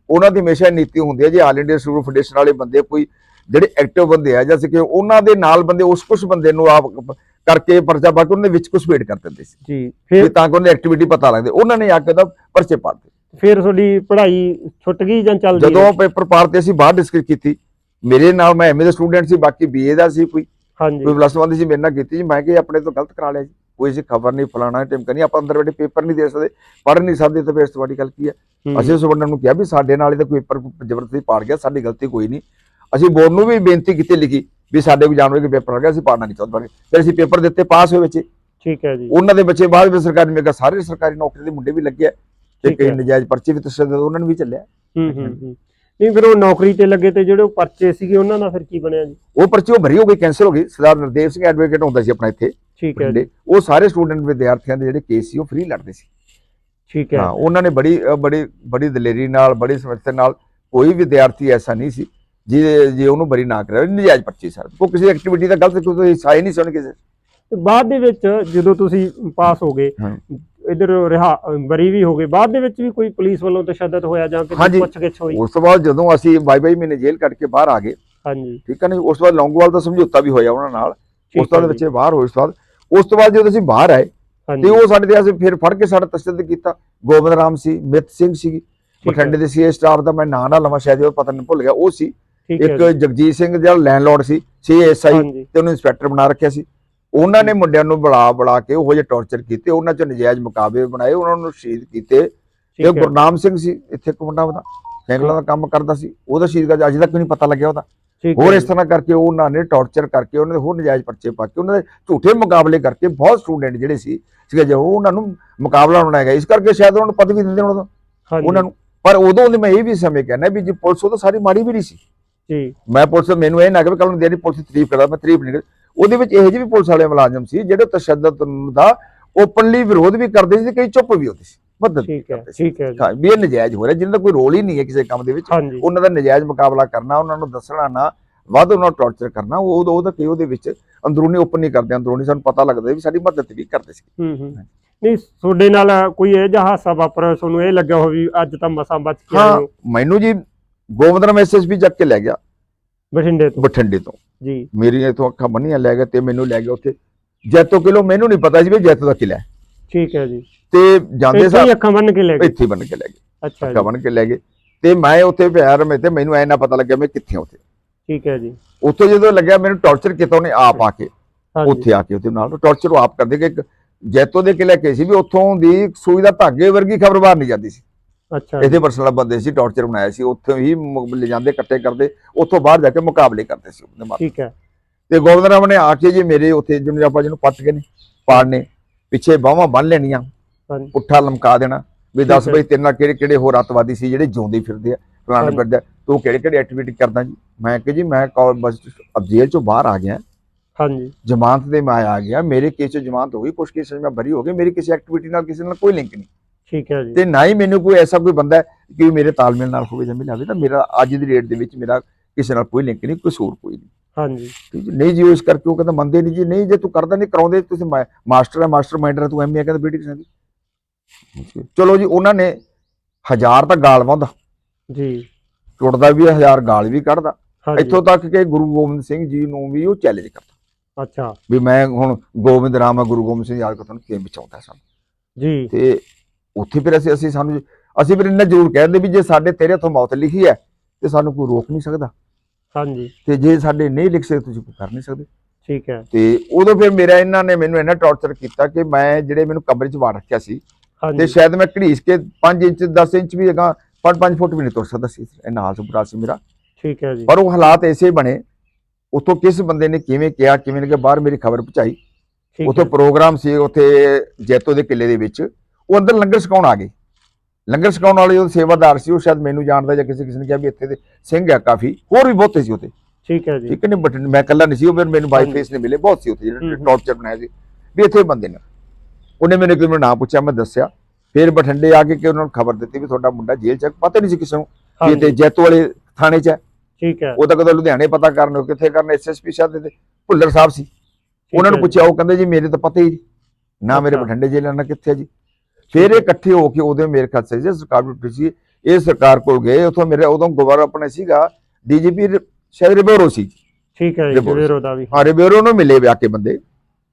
A: ਉਹਨਾਂ ਦੀ ਹਮੇਸ਼ਾ ਨੀਤੀ ਹੁੰਦੀ ਹੈ ਜੇ ਆਲ ਇੰਡੀਆ ਸਟੂਡੈਂਟ ਫੈਡਰੇਸ਼ਨ ਵਾਲੇ ਬੰਦੇ ਕੋਈ ਜਿਹੜੇ ਐਕਟਿਵ ਬੰਦੇ ਆ ਜੈਸੇ ਕਿ ਉਹਨਾਂ ਦੇ ਨਾਲ ਬੰਦੇ ਉਸ ਕੁਝ ਬੰਦੇ ਨੂੰ ਆਪ ਕਰਕੇ ਪਰਚਾ ਪਾ ਕੇ ਉਹਨਾਂ ਦੇ ਵਿੱਚ ਘੁਸਪੇਟ ਕਰ ਦਿੰਦੇ ਸੀ।
B: ਜੀ ਫਿਰ
A: ਤਾਂ ਕਿ ਉਹਨਾਂ ਦੀ ਐਕਟੀਵਿਟੀ ਪਤਾ ਲੱਗਦੇ ਉਹਨਾਂ ਨੇ ਆ ਕੇ ਤਾਂ ਪਰਚੇ ਪਾ ਦਿੱਤੇ।
B: ਫਿਰ ਤੁਹਾਡੀ ਪੜ੍ਹਾਈ ਛੁੱਟ ਗਈ ਜਾਂ ਚੱਲਦੀ
A: ਜਦੋਂ
B: ਰਹੀ?
A: ਪੇਪਰ ਪਾੜਤੇ ਅਸੀਂ ਬਾਹਰ ਡਿਸਕਸ ਕੀਤੀ ਮੇਰੇ ਨਾਲ ਮੈਂ ਐਮਏ ਦਾ ਸਟੂਡੈਂਟ ਸੀ ਬਾਕੀ ਬੀਏ ਦਾ ਸੀ ਕੋਈ।
B: ਹਾਂਜੀ।
A: ਕੋਈ ਪਲੱਸ 1 ਦੀ ਸੀ ਮੇਰੇ ਨਾਲ ਕੀਤੀ ਜੀ ਮੈਂ ਕਿ ਆਪਣੇ ਤੋਂ ਗਲਤ ਕਰਾ ਲਿਆ ਜੀ। ਕੋਈ ਸੀ ਖਬਰ ਨਹੀਂ ਫਲਾਣਾ ਟਿਮਕਾ ਨਹੀਂ ਆਪਾਂ ਅੰਦਰ ਬੈਠੇ ਪੇਪਰ ਨਹੀਂ ਦੇ ਸਕਦੇ ਪੜ੍ਹ ਨਹੀਂ ਸਕਦੇ ਤਾਂ ਫਿਰ ਤੋਂ ਵੱਡੀ ਗੱਲ ਕੀ ਹੈ?
B: ਹੂੰ।
A: ਅਸੀਂ ਸੁਬੰਡਨ ਨੂੰ ਕਿਹਾ ਵੀ ਸਾਡੇ ਨਾਲ ਇਹਦਾ ਕੋਈ ਪੇਪਰ ਜ਼ਬਰਦਸਤੀ ਪਾੜ ਗਿਆ ਸਾਡੀ ਗਲਤੀ ਕੋਈ ਨਹੀਂ। ਅਸੀਂ ਬੋਰਡ ਨੂੰ ਵੀ ਬੇਨਤੀ ਕੀਤੀ ਲਿਖੀ ਵੀ ਸਾਡੇ ਕੋਲ ਜਾਣੋ ਕਿ ਪੇਪਰ ਆ ਗਿਆ ਅਸੀਂ ਪਾੜਨਾ ਨਹੀਂ ਚਾਹੁੰਦੇ। ਫਿਰ ਅਸੀਂ ਪੇਪਰ ਦਿੱਤੇ ਪਾਸ ਹੋਏ ਬੱਚੇ।
B: ਠੀਕ ਹੈ ਜੀ।
A: ਉਹਨਾਂ ਦੇ ਬੱਚੇ ਬਾਅਦ ਵਿੱਚ ਸਰਕਾਰੀ ਮੇਗਾ ਸਾਰੇ ਸਰਕਾਰੀ ਨੌਕਰੀ ਦੇ ਮੁੰਡੇ ਵੀ ਲੱਗੇ ਆ। ਤੇ ਕਈ। ਨਜਾਇਜ਼ ਪਰਚੇ ਵੀ ਤਸ਼ੱਦਦ ਉਹਨਾਂ ਨੂੰ ਵੀ ਚੱਲਿਆ।
B: ਹੂੰ ਹੂੰ ਹੂੰ। ਨਹੀਂ ਫਿਰ ਉਹ ਨੌਕਰੀ ਤੇ ਲੱਗੇ ਤੇ ਜਿਹੜੇ ਪਰਚੇ ਸੀਗੇ ਉਹਨਾਂ ਦਾ ਫਿਰ ਕੀ ਬਣਿਆ ਜੀ?
A: ਉਹ ਪਰਚੀ ਉਹ ਭਰੀ ਹੋ ਗਈ ਕੈਂਸਲ ਹੋ ਗਈ। ਸਰਦਾਰ ਨਰਦੇਵ ਸਿੰਘ ਐਡਵੋਕੇਟ ਹੁੰਦਾ ਸੀ ਆਪਣਾ ਇੱਥੇ
B: ਠੀਕ ਹੈ ਜੀ।
A: ਉਹ ਸਾਰੇ ਸਟੂਡੈਂਟ ਵਿਦਿਆਰਥੀਆਂ ਦੇ ਜਿਹੜੇ ਕੇਸ ਸੀ ਉਹ ਫ੍ਰੀ ਲੜਦੇ ਸੀ।
B: ਠੀਕ ਹੈ।
A: ਹਾਂ ਉਹਨਾਂ ਨੇ ਬੜੀ ਬੜੀ ਬੜੀ ਦਲੇਰੀ ਨਾਲ ਬੜੀ ਸਮਰਥਾ ਨਾਲ ਕੋਈ ਵਿਦਿਆਰਥੀ ਐਸਾ ਨਹੀਂ ਸੀ ਜਿਹਦੇ ਜੇ ਉਹਨੂੰ ਬਰੀ ਨਾ ਕਰਿਆ ਨਜਾਇਜ਼ ਪਰਚੀ ਸਰ। ਉਹ ਕਿਸੇ ਐਕਟੀਵਿਟੀ ਦਾ ਗਲਤ ਕੋਈ ਹਿੱਸਾ ਹੀ ਨਹੀਂ ਸੁਣ ਕਿਸੇ
B: ਤੇ ਬਾਅਦ ਦੇ ਵਿੱਚ ਜਦੋਂ ਤੁਸੀਂ ਪਾਸ ਹੋ ਗਏ। ਇਧਰ ਰਿਹਾ ਬਰੀ ਵੀ ਹੋ ਗਏ ਬਾਅਦ ਦੇ ਵਿੱਚ ਵੀ ਕੋਈ ਪੁਲਿਸ ਵੱਲੋਂ ਤਸ਼ੱਦਦ ਹੋਇਆ ਜਾਂ ਕਿਸੇ
A: ਹਾਂਜੀ।
B: ਪੁੱਛ ਗਿੱਛ ਹੋਈ?
A: ਉਸ ਤੋਂ ਬਾਅਦ ਜਦੋਂ ਅਸੀਂ ਬਾਈ ਬਾਈ ਮਹੀਨੇ ਜੇਲ੍ਹ ਕੱਟ ਕੇ ਬਾਹਰ ਆ ਗਏ
B: ਹਾਂਜੀ।
A: ਠੀਕ ਹੈ ਨਾ ਉਸ ਤੋਂ ਬਾਅਦ ਲੌਂਗੋਵਾਲ ਦਾ ਸਮਝੌਤਾ ਵੀ ਹੋਇਆ ਉਹਨਾਂ ਨਾਲ। ਉਸ ਤੋਂ ਬਾਅਦ ਬੱਚੇ ਬਾਹਰ ਹੋਏ ਉਸ ਤੋਂ ਬਾਅਦ। ਉਸ ਤੋਂ ਬਾਅਦ ਜਦੋਂ ਅਸੀਂ ਬਾਹਰ ਆਏ ਤੇ ਉਹ ਸਾਡੇ ਤੇ ਅਸੀਂ ਫਿਰ ਫੜ ਕੇ ਸਾਡਾ ਤਸ਼ੱਦਦ ਕੀਤਾ। ਗੋਬਿੰਦ ਰਾਮ ਸੀ ਮਿਤ ਸਿੰਘ ਸੀ। ਬਠਿੰਡੇ ਦੇ ਸੀਏ ਸਟਾਫ ਦਾ ਮੈਂ ਨਾਂ ਨਾ ਲਵਾਂ ਸ਼ਾਇਦ ਉਹ ਪਤਾ ਨਹੀਂ ਭੁੱਲ ਗਿਆ। ਉਹ ਸੀ। ਇੱਕ ਜਗਜੀਤ ਸਿੰਘ ਜਿਹੜਾ ਲੈਂਡਲੋਰਡ ਸੀ ਸੀਐਸਆਈ ਤੇ ਉਹਨੂੰ ਇੰਸਪੈਕਟਰ ਬਣਾ ਰੱਖਿਆ ਸੀ। ਉਹਨਾਂ ਨੇ ਮੁੰਡਿਆਂ ਨੂੰ ਬੁਲਾ ਬੁਲਾ ਕੇ ਉਹੋ ਜਿਹੇ ਟੌਰਚਰ ਕੀਤੇ ਉਹਨਾਂ ਚ ਨਜਾਇਜ਼ ਮੁਕਾਬਲੇ ਬਣਾਏ ਉਹਨਾਂ ਨੂੰ ਸ਼ਹੀਦ ਕੀਤੇ।
B: ਹੈ।
A: ਗੁਰਨਾਮ ਸਿੰਘ ਸੀ ਇੱਥੇ ਇੱਕ ਮੁੰਡਾ ਉਹਦਾ ਸੈਂਕਲਾਂ ਦਾ ਕੰਮ ਕਰਦਾ ਸੀ ਉਹਦਾ ਸ਼ਹੀਦ ਦਾ ਅੱਜ ਤੱਕ ਨਹੀਂ ਪਤਾ ਲੱਗਿਆ ਉਹਦਾ। ਹੋਰ ਇਸ ਤਰ੍ਹਾਂ ਕਰਕੇ ਉਹਨਾਂ ਨੇ ਟੌਰਚਰ ਕਰਕੇ ਉਹਨਾਂ ਦੇ ਹੋਰ ਨਜਾਇਜ਼ ਪਰਚੇ ਪਾ ਕੇ ਉਹਨਾਂ ਦੇ ਝੂਠੇ ਮੁਕਾਬਲੇ ਕਰਕੇ ਬਹੁਤ ਸਟੂਡੈਂਟ ਜਿਹੜੇ ਸੀ ਸੀਗੇ ਜੋ ਉਹਨਾਂ ਨੂੰ ਮੁਕਾਬਲਾ ਬਣਾਇਆ ਗਿਆ। ਇਸ ਕਰਕੇ ਸ਼ਾਇਦ ਉਹਨਾਂ ਨੂੰ ਪਦਵੀ ਦਿੰਦੇ ਉਹਨਾਂ ਨੂੰ ਉਹਨਾਂ ਨੂੰ। ਪਰ ਉਦੋਂ ਦੇ ਮੈਂ ਇਹ ਵੀ ਸਮੇਂ ਕਹਿੰਦਾ ਵੀ ਜੇ ਪੁਲਿਸ ਉਹ ਤਾਂ ਸਾਰੀ ਮਾੜੀ ਵੀ ਨਹੀਂ ਸੀ।
B: ਜੀ।
A: ਮੈਂ ਪੁਲਿਸ ਮੈਨੂੰ ਇਹ ਨਾ ਕਿ ਕੱਲ ਨੂੰ ਦੇਰੀ ਪੁਲਿਸ ਤਾਰੀਫ ਕਰਦਾ ਮੈਂ ਤਾਰੀਫ ਨਹੀਂ ਕਰ ਉਹਦੇ ਵਿੱਚ ਇਹੋ ਜਿਹੇ ਵੀ ਪੁਲਿਸ ਵਾਲੇ ਮੁਲਾਜ਼ਮ ਸੀ ਜਿਹੜੇ ਤਸ਼ੱਦਦ ਦਾ ਓਪਨਲੀ ਵਿਰੋਧ ਵੀ ਕਰਦੇ ਸੀ ਤੇ ਕਈ ਚੁੱਪ ਵੀ ਹੁੰਦੇ ਸੀ ਮਦਦ ਵੀ
B: ਠੀਕ ਹੈ ਠੀਕ ਹੈ
A: ਵੀ ਇਹ ਨਜਾਇਜ਼ ਹੋ ਰਿਹਾ ਜਿਨ੍ਹਾਂ ਦਾ ਕੋਈ ਰੋਲ ਹੀ ਨਹੀਂ ਹੈ ਕਿਸੇ ਕੰਮ ਦੇ ਵਿੱਚ। ਉਹਨਾਂ ਦਾ ਨਜਾਇਜ਼ ਮੁਕਾਬਲਾ ਕਰਨਾ ਉਹਨਾਂ ਨੂੰ ਦੱਸਣਾ ਨਾ ਵੱਧ ਉਹਨਾਂ ਨੂੰ ਟੌਰਚਰ ਕਰਨਾ ਉਹ ਉਹਦਾ- ਕਿ ਉਹਦੇ ਵਿੱਚ ਅੰਦਰੂਨੀ ਓਪਨ ਨਹੀਂ ਕਰਦੇ ਅੰਦਰੂਨੀ ਸਾਨੂੰ ਪਤਾ ਲੱਗਦਾ ਵੀ ਸਾਡੀ ਮਦਦ ਵੀ ਕਰਦੇ ਸੀ।
B: ਹੂੰ ਹੂੰ। ਨਹੀਂ ਤੁਹਾਡੇ ਨਾਲ ਕੋਈ ਇਹ ਜਿਹਾ ਹਾਸਾ ਵਾਪਰਿਆ ਤੁਹਾਨੂੰ ਇਹ ਲੱਗਿਆ ਹੋ ਵੀ ਅੱਜ ਤਾਂ ਮਸਾਂ ਬਚ ਕੇ ਆਏ
A: ਹਾਂ
B: ਹੋ।
A: ਮੈਨੂੰ ਜੀ ਗੋਬਿੰਦਰਾਮ ਐਸਐਸਪੀ ਚੱਕ ਕੇ ਲੈ ਗਿਆ।
B: ਬਠਿੰਡੇ ਤੋਂ।
A: ਬਠਿੰਡੇ ਤੋਂ।
B: ਜੀ।
A: ਮੇਰੀਆਂ ਇਥੋਂ ਅੱਖਾਂ ਬੰਨੀਆਂ ਲੈ ਗਿਆ ਤੇ ਮੈਨੂੰ ਲੈ ਗਿਆ ਉੱਥੇ। ਜੈਤੋ ਕਿਲੋ ਮੈਨੂੰ ਨਹੀਂ ਪਤਾ ਸੀ ਵੀ ਜੈਤੋ ਦਾ ਕਿਲਾ ਹੈ।
B: ਠੀਕ ਹੈ ਜੀ।
A: ਤੇ ਜਾਂਦੇ
B: ਇੱਥੇ
A: ਸਾਰ
B: ਅੱਖਾਂ ਬੰਨ ਕੇ ਲੈ ਗਏ।
A: ਇੱਥੇ ਬਣ ਕੇ ਲੈ ਗਏ।
B: ਅੱਛਾ
A: ਅੱਖਾਂ ਬਣ ਕੇ ਲੈ ਗਏ। ਤੇ ਮੈਂ ਉੱਥੇ ਪਿਆਰ ਮੈਂ ਤੇ ਮੈਨੂੰ ਐ ਨਾ ਪਤਾ ਲੱਗਿਆ ਮੈਂ ਕਿੱਥੇ ਉੱਥੇ।
B: ਠੀਕ ਹੈ ਜੀ।
A: ਉੱਥੇ ਜਦੋਂ ਲੱਗਿਆ ਮੈਨੂੰ ਟੌਰਚਰ ਕੀਤਾ ਉਹਨੇ ਆਪ ਆ ਕੇ। ਉੱਥੇ ਆ ਕੇ ਉਹਦੇ ਨਾਲ ਟੌਰਚਰ ਉਹ ਆਪ ਕਰਦੇ ਕਿ ਜੈਤੋ ਦੇ ਕਿਲੇ ਕੇ ਸੀ ਵੀ ਉੱਥੋਂ ਦੀ ਸੂਈ ਦਾ ਧਾਗੇ ਵਰਗੀ ਖਬਰ ਬਾਹਰ ਨਹੀਂ ਜਾਂਦੀ ਸੀ।
B: ਅੱਛਾ
A: ਇਹਦੇ ਪਰਸਨਲ ਬੰਦੇ ਸੀ ਟੌਰਚਰ ਬਣਾਇਆ ਸੀ ਉੱਥੇ ਹੀ ਲੈ ਜਾਂਦੇ ਇਕੱਠੇ ਕਰਦੇ ਉੱਥੋਂ ਬਾਹਰ ਜਾ ਕੇ ਮੁਕਾਬਲੇ ਕਰਦੇ ਸੀ ਉਹਦੇ
B: ਠੀਕ ਹੈ।
A: ਤੇ ਗੋਬਿੰਦ ਰਾਮ ਨੇ ਆ ਕੇ ਜੀ ਮੇਰੇ ਉੱਥੇ ਜਿਵੇਂ ਆਪਾਂ ਜਿਹਨੂੰ ਪੱਟ ਕੇ ਨੇ ਪਾੜਨੇ ਪਿੱਛੇ ਬਾਹਾਂ ਬੰਨ ਲੈਣੀਆਂ ਪੁੱਠਾ ਲਮਕਾ ਦੇਣਾ ਵੀ ਦੱਸ। ਬਈ ਤੇਰੇ ਨਾਲ ਕਿਹੜੇ ਕਿਹੜੇ ਹੋਰ ਅੱਤਵਾਦੀ ਸੀ ਜਿਹੜੇ ਜਿਉਂਦੇ ਫਿਰਦੇ ਆ ਫਲਾਣੇ। ਫਿਰਦੇ ਤੂੰ ਕਿਹੜੇ ਕਿਹੜੇ ਐਕਟੀਵਿਟੀ ਕਰਦਾ ਜੀ? ਮੈਂ ਕਿ ਜੀ ਮੈਂ ਬਸ ਅਬ ਜੇਲ੍ਹ ਚੋਂ ਬਾਹਰ ਆ ਗਿਆ।
B: ਹਾਂਜੀ।
A: ਜ਼ਮਾਨਤ ਤੇ ਮੈਂ ਆ ਗਿਆ ਮੇਰੇ ਕੇਸ 'ਚ ਜ਼ਮਾਨਤ ਹੋ ਗਈ ਕੁਝ ਕੇਸ ਮੈਂ ਬਰੀ ਹੋ ਗਿਆ ਮੇਰੀ ਕਿਸੇ ਐਕਟੀਵਿਟੀ ਨਾਲ ਕਿਸੇ ਨਾਲ ਕੋਈ ਲਿੰਕ ਨਹੀਂ।
B: ਠੀਕ ਹੈ ਜੀ।
A: ਤੇ ਨਾ ਹੀ ਮੈਨੂੰ ਕੋਈ ਐਸਾ ਕੋਈ ਬੰਦਾ ਕਿ ਮੇਰੇ ਤਾਲਮੇਲ ਨਾਲ ਹੋਵੇ ਜਾਂ ਮਿਲਾਵੇ ਤਾਂ ਮੇਰਾ ਅੱਜ ਦੀ ਡੇਟ ਦੇ ਵਿੱਚ ਮੇਰਾ ਕਿਸੇ ਨਾਲ ਕੋਈ ਲਿੰਕ ਨਹੀਂ ਕਸੂਰ ਕੋਈ ਨਹੀਂ।
B: ਹਾਂਜੀ।
A: ਨਹੀਂ ਜੀ ਉਹ ਇਸ ਕਰਕੇ ਉਹ ਕਹਿੰਦਾ ਮੰਨਦੇ ਨਹੀਂ ਜੀ ਨਹੀਂ ਜੇ ਤੂੰ ਕਰਦਾ ਨਹੀਂ ਕਰਾਉਂਦੇ ਤੁਸੀਂ ਮਾਸਟਰ ਹੈ ਮਾਸਟਰ ਮਾਈਂਡਰ ਹੈ ਤੂੰ ਐਮਏ ਕਹਿੰਦਾ ਬੇਟੀ ਕਿਸੇ ਦੀ। ਚਲੋ ਜੀ ਉਹਨਾਂ ਨੇ ਹਜ਼ਾਰ ਤਾਂ ਗਾਲ ਵਾਉਂਦਾ
B: ਜੀ।
A: ਟੁੱਟਦਾ ਵੀ ਹਜ਼ਾਰ ਗਾਲ ਵੀ ਕੱਢਦਾ। ਇੱਥੋਂ ਤੱਕ ਕਿ ਗੁਰੂ ਗੋਬਿੰਦ ਸਿੰਘ ਜੀ ਨੂੰ ਵੀ ਉਹ ਚੈਲੰਜ ਕਰਦਾ।
B: ਅੱਛਾ।
A: ਵੀ ਮੈਂ ਹੁਣ ਗੋਬਿੰਦ ਰਾਮ ਆ ਗੁਰੂ ਗੋਬਿੰਦ ਸਿੰਘ ਯਾਦ ਤੁਹਾਨੂੰ ਕਿਵੇਂ ਬਚਾਉਂਦਾ ਸਾਨੂੰ।
B: ਜੀ।
A: ਤੇ ਉੱਥੇ ਫਿਰ ਅਸੀਂ ਅਸੀਂ ਸਾਨੂੰ ਅਸੀਂ ਫਿਰ ਇੰਨਾ ਜ਼ਰੂਰ ਕਹਿੰਦੇ ਵੀ ਜੇ ਸਾਡੇ ਤੇਰੇ ਹੱਥੋਂ ਮੌਤ ਲਿਖੀ ਹੈ ਤੇ ਸਾਨੂੰ ਕੋਈ ਰੋਕ ਨਹੀਂ ਸਕਦਾ।
B: ਹਾਂਜੀ।
A: ਤੇ ਜੇ ਸਾਡੇ ਨਹੀਂ ਲਿਖ ਸਕਦੇ ਤੁਸੀਂ ਕੋਈ ਕਰ ਨਹੀਂ ਸਕਦੇ।
B: ਠੀਕ ਹੈ।
A: ਤੇ ਉਦੋਂ ਫਿਰ ਮੇਰਾ ਇਹਨਾਂ ਨੇ ਮੈਨੂੰ ਇੰਨਾ ਟੌਰਚਰ ਕੀਤਾ ਕਿ ਮੈਂ ਜਿਹੜੇ ਮੈਨੂੰ ਕਮਰੇ 'ਚ ਵਾੜ ਰੱਖਿਆ ਸੀ ਤੇ ਸ਼ਾਇਦ ਮੈਂ ਘੜੀਸ ਕੇ 5 ਇੰਚ 10 ਇੰਚ ਵੀ ਹੈਗਾ 5 ਫੁੱਟ ਵੀ ਨਹੀਂ ਤੁਰ ਸਕਦਾ ਸੀ। ਇੰਨਾ ਹਾਲ ਬੁਰਾ ਸੀ ਮੇਰਾ।
B: ਠੀਕ ਹੈ ਜੀ।
A: ਪਰ ਉਹ ਹਾਲਾਤ ਐਸੇ ਬਣੇ ਉਤੋਂ ਕਿਸ ਬੰਦੇ ਨੇ ਕਿਵੇਂ ਕਿਹਾ ਕਿਵੇਂ ਨੇ ਕਿ ਬਾਹਰ ਮੇਰੀ ਖਬਰ ਪਹੁੰਚਾਈ। ਉਤੋਂ ਪ੍ਰੋਗਰਾਮ ਸੀ ਉੱਥੇ ਜੈਤੋ ਦੇ ਕਿਲੇ ਦੇ ਵਿੱਚ। ਉਹ ਅੰਦਰ ਲੰਗਰ ਛਕਾਉਣ ਆ ਗਏ। ਲੰਗਰ ਛਕਾਉਣ ਵਾਲੇ ਉਹ ਸੇਵਾਦਾਰ ਸੀ ਉਹ ਸ਼ਾਇਦ ਮੈਨੂੰ ਜਾਣਦਾ ਜਾਂ ਕਿਸੇ ਕਿਸੇ ਨੇ ਕਿਹਾ ਵੀ ਇੱਥੇ ਦੇ ਸਿੰਘ ਆ ਕਾਫੀ ਹੋਰ ਵੀ ਬਹੁਤੇ ਸੀ ਉੱਥੇ।
B: ਠੀਕ ਹੈ ਜੀ।
A: ਠੀਕ ਨਹੀਂ ਬਟ ਮੈਂ ਇਕੱਲਾ ਨਹੀਂ ਸੀ ਉਹ ਫਿਰ ਮੈਨੂੰ ਬਾਈ। ਫੇਸ ਨੇ ਮਿਲੇ ਬਹੁਤ ਸੀ ਉੱਥੇ
B: ਹੂੰ।
A: ਜਿਹੜੇ। ਟੌਰਚਰ ਬਣਾਇਆ ਸੀ। ਵੀ ਇੱਥੇ ਬੰਦੇ ਨੇ। ਉਹਨੇ ਮੈਨੂੰ ਕਿਉਂ ਨਾਂ ਪੁੱਛਿਆ ਮੈਂ ਦੱਸਿਆ। ਫਿਰ ਬਠਿੰਡੇ ਆ ਕੇ ਕਿ ਉਹਨਾਂ ਨੂੰ ਖਬਰ ਦਿੱਤੀ ਵੀ ਤੁਹਾਡਾ ਮੁੰਡਾ ਜੇਲ੍ਹ 'ਚ। ਪਤਾ ਨਹੀਂ ਸੀ ਕਿਸੇ ਨੂੰ ਵੀ ਇੱਥੇ ਜੈਤੋ ਵਾਲੇ ਥਾਣੇ 'ਚ ਹੈ।
B: ਠੀਕ ਹੈ।
A: ਉਹ ਤਾਂ ਕਦੋਂ ਲੁਧਿਆਣੇ ਪਤਾ ਕਰਨ ਉਹ ਕਿੱਥੇ ਕਰਨ ਐਸਐਸਪੀ ਸਾਹਿਬ ਦੇ ਭੁੱਲਰ ਸਾਹਿਬ ਸੀ। ਉਹਨਾਂ ਨੂੰ ਪੁੱਛਿਆ ਉਹ ਕਹਿੰਦੇ ਜੀ ਮੇਰੇ ਤਾਂ ਪਤਾ ਹੀ ਨਾ ਮੇਰੇ। ਬਠਿੰਡੇ ਜੇਲ੍ਹ ਨਾਲ ਕਿੱਥੇ ਹੈ ਜੀ। ਫਿਰ ਇਹ ਇਕੱਠੇ ਹੋ ਕੇ ਉਹਦੇ ਮੇਰੇ ਖਿਆਲ ਸੇ ਸਰਕਾਰ ਡਿਊਟੀ ਸੀ। ਇਹ ਸਰਕਾਰ ਕੋਲ ਗਏ ਉਥੋਂ ਮੇਰੇ ਉਦੋਂ ਗਵਰ ਆਪਣੇ ਸੀਗਾ ਡੀਜੀਪੀ ਸ਼ਾਇਦ ਰਿਬੇਰੋ ਸੀ।
B: ਠੀਕ ਹੈ। ਜਵੇਰੋ ਦਾ ਵੀ।
A: ਹਾਂ ਰਿਬੇਰੋ ਨੂੰ ਮਿਲੇ ਵਿਆ ਕੇ ਬੰਦੇ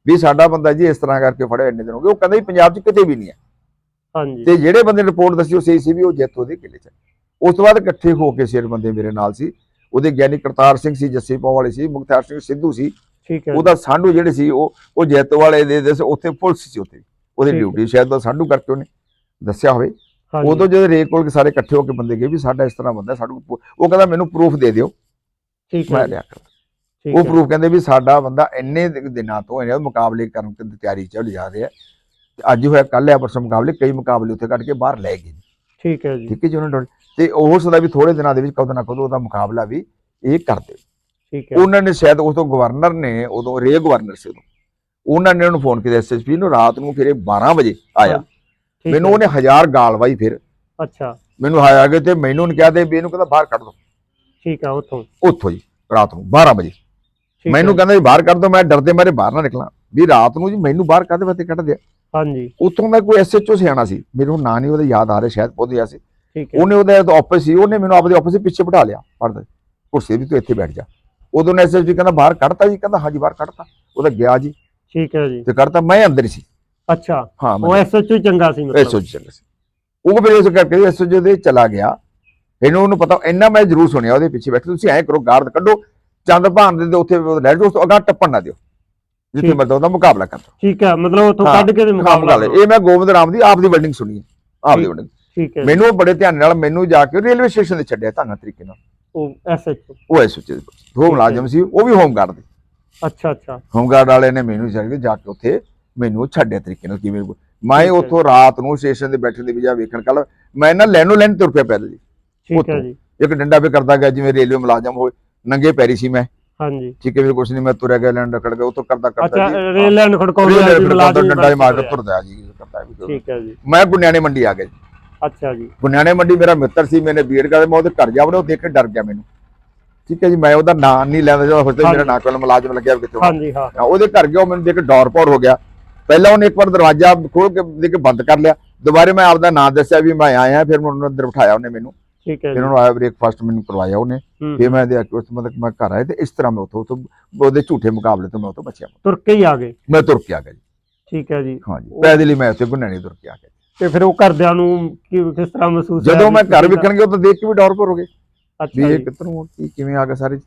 A: ਵੀ ਸਾਡਾ ਬੰਦਾ ਜੀ ਇਸ ਤਰ੍ਹਾਂ ਕਰਕੇ ਫੜਿਆ ਇੰਨੇ ਦਿਨ ਹੋ ਗਏ। ਉਹ ਕਹਿੰਦਾ ਪੰਜਾਬ 'ਚ ਕਿਤੇ ਵੀ ਨਹੀਂ ਹੈ।
B: ਹਾਂਜੀ।
A: ਤੇ ਜਿਹੜੇ ਬੰਦੇ ਰਿਪੋਰਟ ਦੱਸੀ ਉਹ ਸਹੀ ਸੀ ਵੀ ਉਹ ਜੈਤੋ ਦੇ ਕਿਲੇ 'ਚ। ਉਸ ਤੋਂ ਬਾਅਦ ਇਕੱਠੇ ਹੋ ਕੇ ਸ਼ੇਰ ਬੰਦੇ ਮੇਰੇ ਨਾਲ ਸੀ। ਉਹਦੇ ਗਿਆਨੀ ਕਰਤਾਰ ਸਿੰਘ ਸੀ ਜੱਸੀ ਪਾ ਵਾਲੇ ਸੀ ਮੁਖਤਾਰ ਸਿੰਘ ਸਿੱਧੂ ਸੀ।
B: ਠੀਕ ਹੈ
A: ਉਹਦਾ ਸਾਂਢੂ ਜਿਹੜੇ ਸੀ ਉਹ ਉਹ ਜੈਤੋ ਵਾਲੇ ਦੇ ਦੇ ਉੱਥੇ ਪੁਲਿਸ ਸੀ ਉੱਥੇ। ਉਹਦੀ। ਡਿਊਟੀ ਸ਼ਾਇਦ ਉਹ ਸਾਂਢੂ ਕਰਕੇ ਉਹਨੇ ਦੱਸਿਆ ਹੋਵੇ। ਉਦੋਂ ਜਦੋਂ ਰੇਕ ਕੋਲ ਸਾਰੇ ਇਕੱਠੇ ਹੋ ਕੇ ਬੰਦੇ ਗਏ ਵੀ ਸਾਡਾ ਇਸ ਤਰ੍ਹਾਂ ਬੰਦਾ ਪ੍ਰੂ- ਉਹ ਕਹਿੰਦਾ ਮੈਨੂੰ ਪ੍ਰੂਫ ਦੇ ਦਿਓ।
B: ਠੀਕ ਹੈ
A: ਉਹ ਪ੍ਰੂਫ ਕਹਿੰਦੇ ਵੀ ਸਾਡਾ ਬੰਦਾ ਇੰਨੇ ਦਿ- ਦਿਨਾਂ ਤੋਂ ਇਹਨੇ ਮੁਕਾਬਲੇ ਕਰਨ ਦੀ ਤਿਆਰੀ ਚ ਲਿਜਾ ਰਿਹਾ ਤੇ ਅੱਜ ਹੋਇਆ ਕੱਲ ਆ ਪਰਸੋਂ ਮੁਕਾਬਲੇ ਕਈ ਮੁਕਾਬਲੇ ਉੱਥੇ ਕੱਢ ਕੇ ਬਾਹਰ ਲੈ ਗਏ।
B: ਠੀਕ ਹੈ ਜੀ।
A: ਠੀਕ ਹੈ ਜੀ ਉਹਨਾਂ ਨੇ ਤੇ ਉਹ ਸਦਾ ਵੀ ਥੋੜੇ ਦਿਨਾਂ ਦੇ ਵਿੱਚ ਕਦੋਂ ਨਾ ਕਦੋਂ ਉਹਦਾ ਮੁਕਾਬਲਾ ਵੀ ਇਹ ਕਰਦੇ।
B: ਠੀਕ ਹੈ।
A: ਉਹਨਾਂ ਨੇ ਸ਼ਾਇਦ ਉਸ ਤੋਂ ਗਵਰਨਰ ਨੇ ਉਦੋਂ ਰੇ ਗਵਰਨਰ ਸੀ ਉਦੋਂ। ਉਹਨਾਂ ਨੇ ਉਹਨੂੰ ਫੋਨ ਕੀਤਾ ਐਸਐਸਪੀ ਨੂੰ ਰਾਤ ਨੂੰ ਫਿਰ ਇਹ 12 ਵਜੇ ਆਇਆ। ਮੈਨੂੰ ਉਹਨੇ ਹਜ਼ਾਰ ਗਾਲ ਵਾਈ ਫਿਰ।
B: ਅੱਛਾ।
A: ਮੈਨੂੰ ਆਇਆ ਕੇ ਤੇ ਮੈਨੂੰ ਉਹਨੇ ਕਿਹਾ ਤੇ ਵੀ ਇਹਨੂੰ ਕਹਿੰਦਾ ਬਾਹਰ ਕੱਢ ਦੋ।
B: ਠੀਕ ਹੈ ਉਥੋਂ।
A: ਉੱਥੋਂ ਜੀ ਰਾਤ ਨੂੰ 12 ਵਜੇ। ਮੈਨੂੰ ਕਹਿੰਦਾ ਜੀ ਬਾਹਰ ਕੱਢ ਦੋ ਮੈਂ ਡਰਦੇ ਮਾਰੇ ਬਾਹਰ ਨਾ ਨਿਕਲਾਂ। ਵੀ ਰਾਤ ਨੂੰ ਜੀ ਮੈਨੂੰ ਬਾਹਰ ਕਾਹਦੇ ਵਾਸਤੇ ਕੱਢ ਦਿਆ?
B: ਹਾਂਜੀ।
A: ਉੱਥੋਂ ਦਾ ਕੋਈ ਐਸਐਚਓ ਸਿਆਣਾ ਸੀ। ਮੈਨੂੰ ਨਾਂ ਨਹੀਂ ਉਹਦਾ ਯਾਦ ਆ ਰਿਹਾ ਸ਼ਾਇਦ ਉਹਦੇ ਸੀ। ਉਹਨੇ ਉਹਦਾ ਆਫਿਸ ਸੀ ਉਹਨੇ ਮੈਨੂੰ ਆਪਦੇ ਆਫਿਸ ਦੇ ਪਿੱਛੇ ਬਿਠਾ ਲਿਆ ਪਰਦੇ ਕੁਰਸੀ ਵੀ ਤੂੰ ਇੱਥੇ ਬੈਠ ਜਾ। ਉਦੋਂ ਐਸਐਚਓ ਕਹਿੰਦਾ ਬਾਹਰ ਕੱਢਤਾ ਜੀ ਕਹਿੰਦਾ ਹਾਂਜੀ ਬਾਹਰ ਕੱਢਤਾ। ਉਹਦਾ ਗਿਆ ਜੀ।
B: ਠੀਕ ਹੈ ਜੀ।
A: ਤੇ ਕੱਢਤਾ ਮੈਂ ਅੰਦਰ ਸੀ।
B: ਅੱਛਾ।
A: ਹਾਂ
B: ਉਹ ਐਸਐਚਓ ਚੰਗਾ ਸੀ ਮਤਲਬ।
A: ਐਸਐਚਓ ਚੱਲ ਸੀ। ਉਹ ਫਿਰ ਇਸ ਕਰਕੇ ਐਸਐਚਓ ਦੇ ਚਲਾ ਗਿਆ। ਇਹਨੂੰ ਉਹਨੂੰ ਪਤਾ ਇੰਨਾ ਮੈਂ ਜ਼ਰੂਰ ਸੁਣਿਆ ਉਹਦੇ ਪਿੱਛੇ ਬੈਠੇ। ਤੁਸੀਂ ਐਂ ਕਰੋ ਗਾਰਡ ਕੱਢੋ ਚੰਦ ਭਾਨ ਦੇ ਉੱਥੇ ਲੈ ਜਾਓ ਉਸ ਤੋਂ ਅਗਾਂਹ ਟੱਪਣ ਨਾ ਦਿਓ। ਜਿੱਥੇ। ਮਤਲਬ ਉਹਦਾ ਮੁਕਾਬਲਾ ਕਰ ਦਿਓ।
B: ਠੀਕ ਹੈ ਮਤਲਬ ਉੱਥੋਂ ਕੱਢ ਕੇ ਤੇ ਮੁਕਾਬਲਾ।
A: ਇਹ ਮੈਂ ਗੋਬਿੰਦ ਰਾਮ ਦੀ ਆਪ ਦੀ ਵਰਡਿੰਗ ਸੁਣੀ ਹੈ। ਆਪ ਦੀ। ਵਰਡਿੰਗ
B: ਠੀਕ ਹੈ
A: ਮੈਨੂੰ ਬੜੇ ਧਿਆਨ ਨਾਲ ਮੈਨੂੰ ਜਾ ਕੇ ਰੇਲਵੇ ਸਟੇਸ਼ਨ ਤੇ ਛੱਡਿਆ ਧਾਨਾ ਤਰੀਕੇ ਨਾਲ।
B: ਉਹ ਐਸਐਚਓ
A: ਉਹ ਐਸ ਉੱਚੇ ਦੋ ਮੁਲਾਜ਼ਮ ਸੀ ਉਹ ਵੀ ਹੋਮਗਾਰਡ ਦੇ
B: ਅੱਛਾ ਅੱਛਾ।
A: ਹੋਮਗਾਰਡ ਵਾਲੇ ਨੇ ਮੈਨੂੰ ਜਾ ਕੇ ਜਾ ਕੇ ਉੱਥੇ ਮੈਨੂੰ ਛੱਡਿਆ ਤਰੀਕੇ ਨਾਲ ਕਿਵੇਂ ਮੈਂ ਉੱਥੋਂ ਰਾਤ ਨੂੰ ਸਟੇਸ਼ਨ ਦੇ ਬੈਠਣ ਦੀ ਵਜ੍ਹਾ ਵੇਖਣ ਕੱਲ ਮੈਂ ਨਾ ਲੈਨੋ ਲੈਨ ਤੁਰ ਪਿਆ ਪੈਦਲ ਜੀ
B: ਠੀਕ ਹੈ। ਜੀ।
A: ਇੱਕ ਡੰਡਾ ਵੀ ਕਰਦਾ ਗਿਆ ਜਿਵੇਂ ਰੇਲਵੇ ਮੁਲਾਜ਼ਮ ਹੋਏ ਨੰਗੇ ਪੈਰੀ ਸੀ ਮੈਂ।
B: ਹਾਂਜੀ।
A: ਠੀਕ ਹੈ ਫਿਰ ਕੁਛ ਨਹੀਂ ਮੈਂ ਤੁਰਿਆ ਗਿਆ ਲੈਣ ਰਕੜ ਗਿਆ ਉੱਥੋਂ ਕਰਦਾ
B: ਅੱਛਾ
A: ਕਰਦਾ ਜੀ
B: ਰੇਲ ਲਾਈਨ ਖੜਕਾਉਂਦੇ ਜੀ ਮੁਲਾਜ਼ਮ
A: ਡੰਡਾ ਹੀ ਮਾਰ ਕੇ ਤੁਰਦਾ ਜੀ ਕਰਦਾ ਵੀ
B: ਠੀਕ ਹੈ ਜੀ।
A: ਮੈਂ ਗੁਨਿਆਣੇ ਮੰਡੀ ਆ ਗਿਆ ਜੀ।
B: ਅੱਛਾ ਜੀ।
A: ਗੁਨਿਆਣੇ ਮੰਡੀ ਮੇਰਾ ਮਿੱਤਰ ਸੀ ਮੈਨੇ ਬੀੜ ਕਰਦੇ ਮੈਂ ਉਹਦੇ ਘਰ ਜਾ ਵੜਿਆ ਉਹ ਦੇਖ ਕੇ ਡਰ ਗਿਆ ਮੈਨੂੰ। ਠੀਕ ਹੈ ਜੀ ਮੈਂ ਉਹਦਾ ਨਾਂ ਨਹੀਂ ਲੈਂਦਾ ਜਦੋਂ ਫਿਰ ਮੇਰਾ। ਨਾਂ ਕੋਲ ਮੁਲਾਜ਼ਮ ਲੱਗਿਆ ਹੋਣਾ।
B: ਹਾਂਜੀ ਹਾਂ।
A: ਹਾਂ, ਉਹਦੇ ਘਰ ਗਿਆ ਮੈਨੂੰ ਦੇਖ ਕੇ ਡੌਰ ਪੌਰ ਹੋ ਗਿਆ। ਪਹਿਲਾਂ ਉਹਨੇ ਇੱਕ ਵਾਰ ਦਰਵਾਜ਼ਾ ਖੋਲ ਕੇ ਦੇ ਕੇ ਬੰਦ ਕਰ ਲਿਆ। ਦੁਬਾਰੇ ਮੈਂ ਆਪਦਾ ਨਾਂ ਦੱਸਿਆ ਵੀ ਮੈਂ ਆਇਆ ਫਿਰ ਮੈਨੂੰ ਅੰਦਰ ਬਿਠਾਇਆ ਉਹਨੇ ਮੈਨੂੰ।
B: ਠੀਕ ਹੈ
A: ਫਿਰ
B: ਜੀ।
A: ਉਹਨੂੰ ਆਇਆ ਬ੍ਰੇਕਫਾਸਟ ਮੈਨੂੰ ਕਰਵਾਇਆ ਉਹਨੇ।
B: ਹੂੰ,
A: ਫਿਰ ਮੈਂ ਦੇ ਉਸ ਮਤਲਬ ਮੈਂ ਘਰ ਆਇਆ ਤੇ ਇਸ ਤਰ੍ਹਾਂ ਮੈਂ ਉੱਥੋਂ ਉਹਦੇ ਝੂਠੇ ਮੁਕਾਬਲੇ ਤੋਂ ਮੈਂ ਉੱਥੋਂ ਬਚਿਆ।
B: ਤੁਰ ਕੇ ਹੀ ਆ ਗਏ?
A: ਮੈਂ ਤੁਰ ਕੇ ਆ ਗਿਆ ਜੀ।
B: ਠੀਕ ਹੈ ਜੀ।
A: ਹਾਂਜੀ ਪੈਦਲ ਹੀ ਮੈਂ ਉੱਥੇ ਗੁੰਨਣੀ ਤੁਰ ਕੇ ਆ ਗਿਆ।
B: ਤੇ ਫਿਰ ਉਹ ਘਰਦਿਆਂ ਨੂੰ ਕਿਸ ਤਰ੍ਹਾਂ ਮਹਿਸੂਸ
A: ਜਦੋਂ ਮੈਂ ਘਰ ਵਿਕਣ ਗਿਆ ਤਾਂ ਦੇਖ ਕੇ ਵੀ ਡੌਰ ਪੌਰ ਹੋ ਗਏ। ਵੀ ਇਹ
B: ਜੀ।
A: ਕਿੱਧਰੋਂ ਕੀ ਕਿਵੇਂ ਆ ਗਿਆ ਸਾਰੇ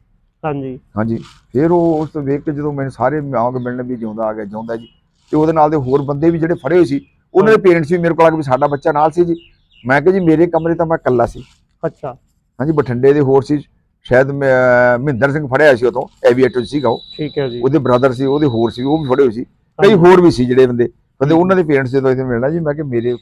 B: ਹਾਂਜੀ।
A: ਹਾਂਜੀ। ਫਿਰ ਉਹ ਉਸ ਤੋਂ ਵੇਖ ਕੇ ਜਦੋਂ ਮੈਨੂੰ ਸਾਰੇ ਆਉਂਗੇ ਮਿਲਣ ਵੀ ਜਿਉਂਦਾ ਆ ਗਿਆ ਜਿਉਂਦਾ ਜੀ। ਤੇ ਉਹਦੇ ਨਾਲ ਦੇ ਹੋਰ ਬੰਦੇ ਵੀ ਜਿਹੜੇ ਫੜੇ ਹੋਏ ਸੀ ਉਹਨਾਂ ਦੇ ਪੇਰੈਂਟਸ ਵੀ ਮੇਰੇ ਕੋਲ ਆ ਕੇ ਵੀ ਸਾਡਾ ਬੱਚਾ ਨਾਲ ਸੀ ਜੀ। ਮੈਂ ਕਿਹਾ ਜੀ ਮੇਰੇ ਕਮਰੇ ਤਾਂ ਮੈਂ ਇਕੱਲਾ ਸੀ।
B: ਅੱਛਾ।
A: ਹਾਂਜੀ ਬਠਿੰਡੇ ਦੇ ਹੋਰ ਸੀ। ਸ਼ਾਇਦ ਮਹਿੰਦਰ ਸਿੰਘ ਫੜਿਆ ਸੀ ਉਦੋਂ ਐਵੀਏਟਰ ਸੀਗਾ ਉਹ।
B: ਠੀਕ ਹੈ ਜੀ।
A: ਉਹਦੇ ਬ੍ਰਦਰ ਸੀ ਉਹਦੇ ਹੋਰ ਸੀ ਉਹ ਵੀ ਫੜੇ ਹੋਏ ਸੀ। ਕਈ ਹੋਰ ਵੀ ਸੀ ਜਿਹੜੇ ਬੰਦੇ। ਬੰਦੇ ਉਹਨਾਂ ਦੇ ਪੇਰੈਂਟਸ ਜਦੋਂ ਇੱਥੇ ਮਿਲਣਾ ਜੀ ਮੈਂ ਕਿ ਮੇਰੇ